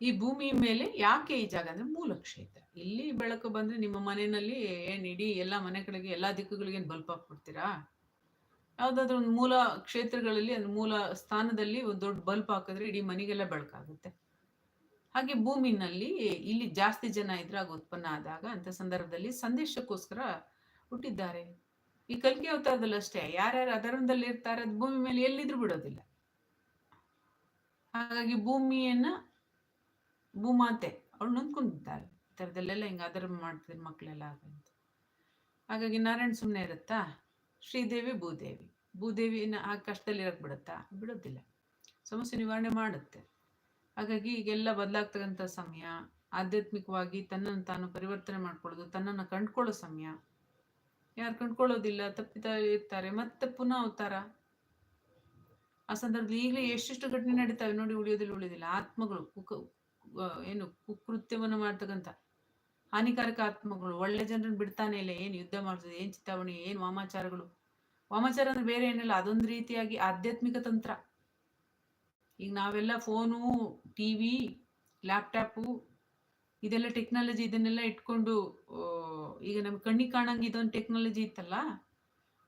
ಈ ಭೂಮಿ ಮೇಲೆ ಯಾಕೆ ಈ ಜಾಗ ಅಂದ್ರೆ ಮೂಲ ಕ್ಷೇತ್ರ ಇಲ್ಲಿ ಬೆಳಕು ಬಂದ್ರೆ ನಿಮ್ಮ ಮನೆಯಲ್ಲಿ ಏನ್ ಇಡೀ ಎಲ್ಲ ಮನೆಗಳಿಗೆ, ಎಲ್ಲಾ ದಿಕ್ಕುಗಳಿಗೆ ಏನು ಬಲ್ಪ್ ಹಾಕ್ಬಿಡ್ತೀರಾ? ಯಾವ್ದಾದ್ರು ಒಂದು ಮೂಲ ಕ್ಷೇತ್ರಗಳಲ್ಲಿ, ಒಂದು ಮೂಲ ಸ್ಥಾನದಲ್ಲಿ ಒಂದು ದೊಡ್ಡ ಬಲ್ಪ್ ಹಾಕಿದ್ರೆ ಇಡೀ ಮನೆಗೆಲ್ಲ ಬೆಳಕಾಗುತ್ತೆ. ಹಾಗೆ ಭೂಮಿನಲ್ಲಿ ಇಲ್ಲಿ ಜಾಸ್ತಿ ಜನ ಇದ್ರೆ ಆಗ ಉತ್ಪನ್ನ ಆದಾಗ ಅಂತ ಸಂದರ್ಭದಲ್ಲಿ ಸಂದೇಶಕ್ಕೋಸ್ಕರ ಹುಟ್ಟಿದ್ದಾರೆ. ಈ ಕಲ್ಕಿ ಅವತಾರದಲ್ಲಿ ಅಷ್ಟೇ, ಯಾರ್ಯಾರು ಅದರದಲ್ಲಿ ಇರ್ತಾರೆ ಅದು ಭೂಮಿ ಮೇಲೆ ಎಲ್ಲಿದ್ರು ಬಿಡೋದಿಲ್ಲ. ಹಾಗಾಗಿ ಭೂಮಿಯನ್ನ ಭೂಮಾತೆ ಅವಳು ನೊಂದ್ಕೊಂಡಿದ್ದಾಳೆ. ಈ ಥರದಲ್ಲೆಲ್ಲ ಹಿಂಗೆ ಅದರ ಮಾಡ್ತಿದ್ರು ಮಕ್ಕಳೆಲ್ಲ ಅಂತ ಹಾಗಾಗಿ ನಾರಾಯಣ ಸುಮ್ಮನೆ ಇರುತ್ತಾ? ಶ್ರೀದೇವಿ, ಭೂದೇವಿ. ಭೂದೇವಿನ ಆ ಕಷ್ಟದಲ್ಲಿ ಇರಕ್ ಬಿಡುತ್ತಾ? ಬಿಡೋದಿಲ್ಲ. ಸಮಸ್ಯೆ ನಿವಾರಣೆ ಮಾಡುತ್ತೆ. ಹಾಗಾಗಿ ಈಗೆಲ್ಲ ಬದಲಾಗ್ತಕ್ಕಂಥ ಸಮಯ, ಆಧ್ಯಾತ್ಮಿಕವಾಗಿ ತನ್ನನ್ನು ತಾನು ಪರಿವರ್ತನೆ ಮಾಡ್ಕೊಳ್ಳೋದು, ತನ್ನನ್ನು ಕಂಡ್ಕೊಳ್ಳೋ ಸಮಯ. ಯಾರು ಕಂಡ್ಕೊಳ್ಳೋದಿಲ್ಲ, ತಪ್ಪಿತ ಇರ್ತಾರೆ, ಮತ್ತೆ ಪುನಃ ಅವತಾರ. ಆ ಸಂದರ್ಭದಲ್ಲಿ ಈಗಲೇ ಎಷ್ಟೆಷ್ಟು ಘಟನೆ ನಡೀತಾವೆ ನೋಡಿ ಉಳಿಯೋದಿಲ್ಲ ಉಳಿಯೋದಿಲ್ಲ. ಆತ್ಮಗಳು, ಕುಕ ಏನು ಕುಕೃತ್ಯವನ್ನು ಮಾಡ್ತಕ್ಕಂಥ ಹಾನಿಕಾರಕ ಆತ್ಮಗಳು. ಒಳ್ಳೆ ಜನರನ್ನು ಬಿಡ್ತಾನೆ ಇಲ್ಲ, ಏನು ಯುದ್ಧ ಮಾಡ್ತದೆ ಏನು ಚಿತ್ತಾವಣೆ, ಏನು ವಾಮಾಚಾರಗಳು. ವಾಮಾಚಾರ ಅಂದ್ರೆ ಬೇರೆ ಏನಿಲ್ಲ, ಅದೊಂದು ರೀತಿಯಾಗಿ ಆಧ್ಯಾತ್ಮಿಕ ತಂತ್ರ. ಈಗ ನಾವೆಲ್ಲ ಫೋನು ಟಿ ವಿ ಲ್ಯಾಪ್ಟಾಪು ಇದೆಲ್ಲ ಟೆಕ್ನಾಲಜಿ ಇದನ್ನೆಲ್ಲ ಇಟ್ಕೊಂಡು ಈಗ ನಮ್ಗೆ ಕಣ್ಣಿಗೆ ಕಾಣಂಗೆ ಇದೊಂದು ಟೆಕ್ನಾಲಜಿ ಇತ್ತಲ್ಲ?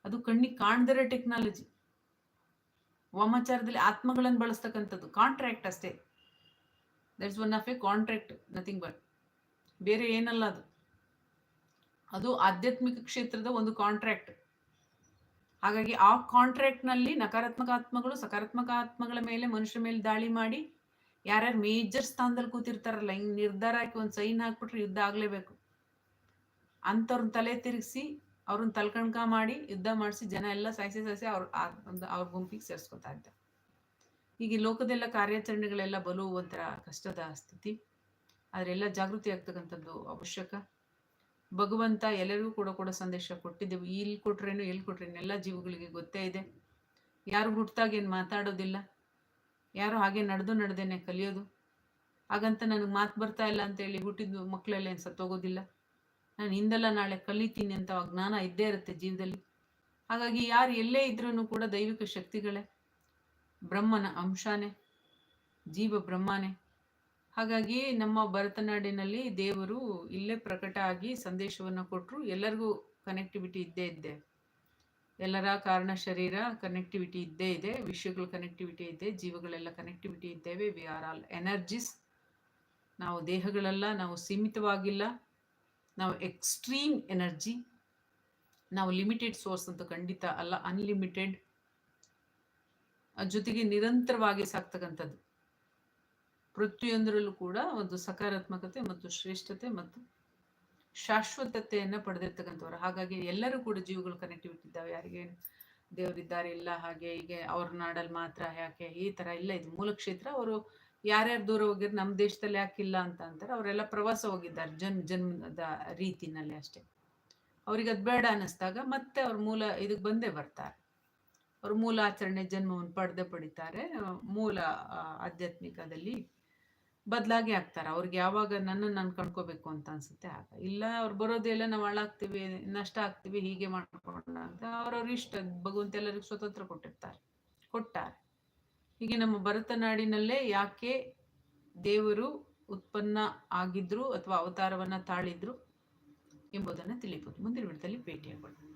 ಅದು ಕಣ್ಣಿಗೆ ಕಾಣ್ದಿರೋ ಟೆಕ್ನಾಲಜಿ ವಾಮಾಚಾರದಲ್ಲಿ ಆತ್ಮಗಳನ್ನು ಬಳಸ್ತಕ್ಕಂಥದ್ದು. ಕಾಂಟ್ರಾಕ್ಟ್ ಅಷ್ಟೇ. That's one of a contract nothing but ಬೇರೆ ಏನಲ್ಲ ಅದು. ಅದು ಆಧ್ಯಾತ್ಮಿಕ ಕ್ಷೇತ್ರದ ಒಂದು ಕಾಂಟ್ರಾಕ್ಟ್ ಹಾಗಾಗಿ ಆ ಕಾಂಟ್ರಾಕ್ಟ್ನಲ್ಲಿ ನಕಾರಾತ್ಮಕ ಆತ್ಮಗಳು ಸಕಾರಾತ್ಮಕ ಆತ್ಮಗಳ ಮೇಲೆ ಮನುಷ್ಯ ಮೇಲೆ ದಾಳಿ ಮಾಡಿ, ಯಾರ್ಯಾರು ಮೇಜರ್ ಸ್ಥಾನದಲ್ಲಿ ಕೂತಿರ್ತಾರಲ್ಲ, ಹಿಂಗ್ ನಿರ್ಧಾರ ಹಾಕಿ ಒಂದು ಸೈನ್ ಹಾಕ್ಬಿಟ್ರೆ ಯುದ್ಧ ಆಗಲೇಬೇಕು. ಅಂಥವ್ರನ್ನ ತಲೆ ತಿರುಗಿಸಿ ಅವ್ರನ್ನ ತಲ್ಕಣ್ಕ ಮಾಡಿ, ಯುದ್ಧ ಮಾಡಿಸಿ, ಜನ ಎಲ್ಲ ಸಾಯಿಸಿ ಸಾಯಿಸಿ ಅವ್ರ ಅವ್ರ ಗುಂಪಿಗೆ ಸೇರಿಸ್ಕೊತಾ ಇದ್ದ. ಈಗ ಲೋಕದೆಲ್ಲ ಕಾರ್ಯಾಚರಣೆಗಳೆಲ್ಲ ಬಲು ಒಂಥರ ಕಷ್ಟದ ಸ್ಥಿತಿ. ಅದರೆಲ್ಲ ಜಾಗೃತಿ ಆಗ್ತಕ್ಕಂಥದ್ದು ಅವಶ್ಯಕ. ಭಗವಂತ ಎಲ್ಲರಿಗೂ ಕೂಡ ಕೂಡ ಸಂದೇಶ ಕೊಟ್ಟಿದ್ದೆವು. ಇಲ್ಲಿ ಕೊಟ್ರೇನು, ಎಲ್ಲಿ ಕೊಟ್ರೇನು, ಎಲ್ಲ ಜೀವಗಳಿಗೆ ಗೊತ್ತೇ ಇದೆ. ಯಾರು ಹುಟ್ಟಾಗೇನು ಮಾತಾಡೋದಿಲ್ಲ. ಯಾರು ಹಾಗೆ ನಡೆದು ನಡೆದೇನೆ ಕಲಿಯೋದು. ಹಾಗಂತ ನನಗೆ ಮಾತು ಬರ್ತಾ ಇಲ್ಲ ಅಂತೇಳಿ ಹುಟ್ಟಿದ್ದು ಮಕ್ಕಳೆಲ್ಲ ಏನು ಸತ್ತೋಗೋದಿಲ್ಲ ನಾನು ಹಿಂದೆಲ್ಲ ನಾಳೆ ಕಲಿತೀನಿ ಅಂತ ಜ್ಞಾನ ಇದ್ದೇ ಇರುತ್ತೆ ಜೀವದಲ್ಲಿ ಹಾಗಾಗಿ ಯಾರು ಎಲ್ಲೇ ಇದ್ರೂ ಕೂಡ ದೈವಿಕ ಶಕ್ತಿಗಳೇ. ಬ್ರಹ್ಮನ ಅಂಶಾನೇ, ಜೀವ ಬ್ರಹ್ಮನೇ. ಹಾಗಾಗಿ ನಮ್ಮ ಭರತನಾಡಿನಲ್ಲಿ ದೇವರು ಇಲ್ಲೇ ಪ್ರಕಟ ಆಗಿ ಸಂದೇಶವನ್ನು ಕೊಟ್ಟರು ಎಲ್ಲರಿಗೂ ಕನೆಕ್ಟಿವಿಟಿ ಇದ್ದೇ ಇದ್ದೆ ಎಲ್ಲರ ಕಾರಣ ಶರೀರ ಕನೆಕ್ಟಿವಿಟಿ ಇದ್ದೇ ಇದೆ. ವಿಷಯಗಳ ಕನೆಕ್ಟಿವಿಟಿ ಇದೆ. ಜೀವಗಳೆಲ್ಲ ಕನೆಕ್ಟಿವಿಟಿ ಇದ್ದೇವೆ. ವಿ ಆರ್ ಆಲ್ ಎನರ್ಜಿಸ್ ನಾವು ದೇಹಗಳೆಲ್ಲ, ನಾವು ಸೀಮಿತವಾಗಿಲ್ಲ. ನಾವು ಎಕ್ಸ್ಟ್ರೀಮ್ ಎನರ್ಜಿ ನಾವು ಲಿಮಿಟೆಡ್ ಸೋರ್ಸ್ ಅಂತ ಖಂಡಿತ ಅಲ್ಲ ಅನ್ಲಿಮಿಟೆಡ್ ಜೊತೆಗೆ ನಿರಂತರವಾಗಿ ಸಾಕ್ತಕ್ಕಂಥದ್ದು. ಪ್ರತಿಯೊಂದರಲ್ಲೂ ಕೂಡ ಒಂದು ಸಕಾರಾತ್ಮಕತೆ ಮತ್ತು ಶ್ರೇಷ್ಠತೆ ಮತ್ತು ಶಾಶ್ವತತೆಯನ್ನು ಪಡೆದಿರ್ತಕ್ಕಂಥವ್ರು. ಹಾಗಾಗಿ ಎಲ್ಲರೂ ಕೂಡ ಜೀವಗಳು ಕನೆಕ್ಟಿವಿಟಿ ಇದ್ದಾವೆ. ಯಾರಿಗೆ ದೇವರಿದ್ದಾರೆ, ಇಲ್ಲ ಹಾಗೆ ಹೀಗೆ, ಅವ್ರ ನಾಡಲ್ಲಿ ಮಾತ್ರ ಯಾಕೆ, ಈ ಥರ ಇಲ್ಲ, ಇದು ಮೂಲ ಕ್ಷೇತ್ರ ಅವರು ಯಾರ್ಯಾರು ದೂರ ಹೋಗಿರ್ ನಮ್ಮ ದೇಶದಲ್ಲಿ ಯಾಕಿಲ್ಲ ಅಂತ ಅಂತಾರೆ. ಅವರೆಲ್ಲ ಪ್ರವಾಸ ಹೋಗಿದ್ದಾರೆ, ಜನ್, ಜನ್ಮದ ರೀತಿನಲ್ಲಿ ಅಷ್ಟೇ. ಅವ್ರಿಗೆ ಅದು ಬೇಡ ಅನ್ನಿಸ್ದಾಗ ಮತ್ತೆ ಅವ್ರ ಮೂಲ ಇದಕ್ಕೆ ಬಂದೇ ಬರ್ತಾರೆ. ಅವ್ರ ಮೂಲ ಆಚರಣೆ, ಜನ್ಮವನ್ನು ಪಡೆದೇ ಪಡಿತಾರೆ. ಮೂಲ ಆಧ್ಯಾತ್ಮಿಕದಲ್ಲಿ ಬದಲಾಗಿ ಆಗ್ತಾರೆ. ಅವ್ರಿಗೆ ಯಾವಾಗ ನನ್ನನ್ನು ನಾನು ಕಂಡ್ಕೋಬೇಕು ಅಂತ ಅನ್ಸುತ್ತೆ, ಆಗ. ಇಲ್ಲ, ಅವ್ರು ಬರೋದೆಲ್ಲ ನಾವು ಹಾಳಾಗ್ತೀವಿ, ನಷ್ಟ ಆಗ್ತೀವಿ, ಹೀಗೆ ಮಾಡ್ಕೊಂಡ ಅಂತ ಅವ್ರವ್ರ ಇಷ್ಟ. ಭಗವಂತ ಎಲ್ಲರಿಗೂ ಸ್ವತಂತ್ರ ಕೊಟ್ಟಿರ್ತಾರೆ, ಕೊಟ್ಟಾರೆ. ಹೀಗೆ ನಮ್ಮ ಭರತನಾಡಿನಲ್ಲೇ ಯಾಕೆ ದೇವರು ಉತ್ಪನ್ನ ಆಗಿದ್ರು ಅಥವಾ ಅವತಾರವನ್ನ ತಾಳಿದ್ರು ಎಂಬುದನ್ನು ತಿಳಿಬಹುದು ಮುಂದಿನ ವಿಡದಲ್ಲಿ ಭೇಟಿಯಾಗೋಣ.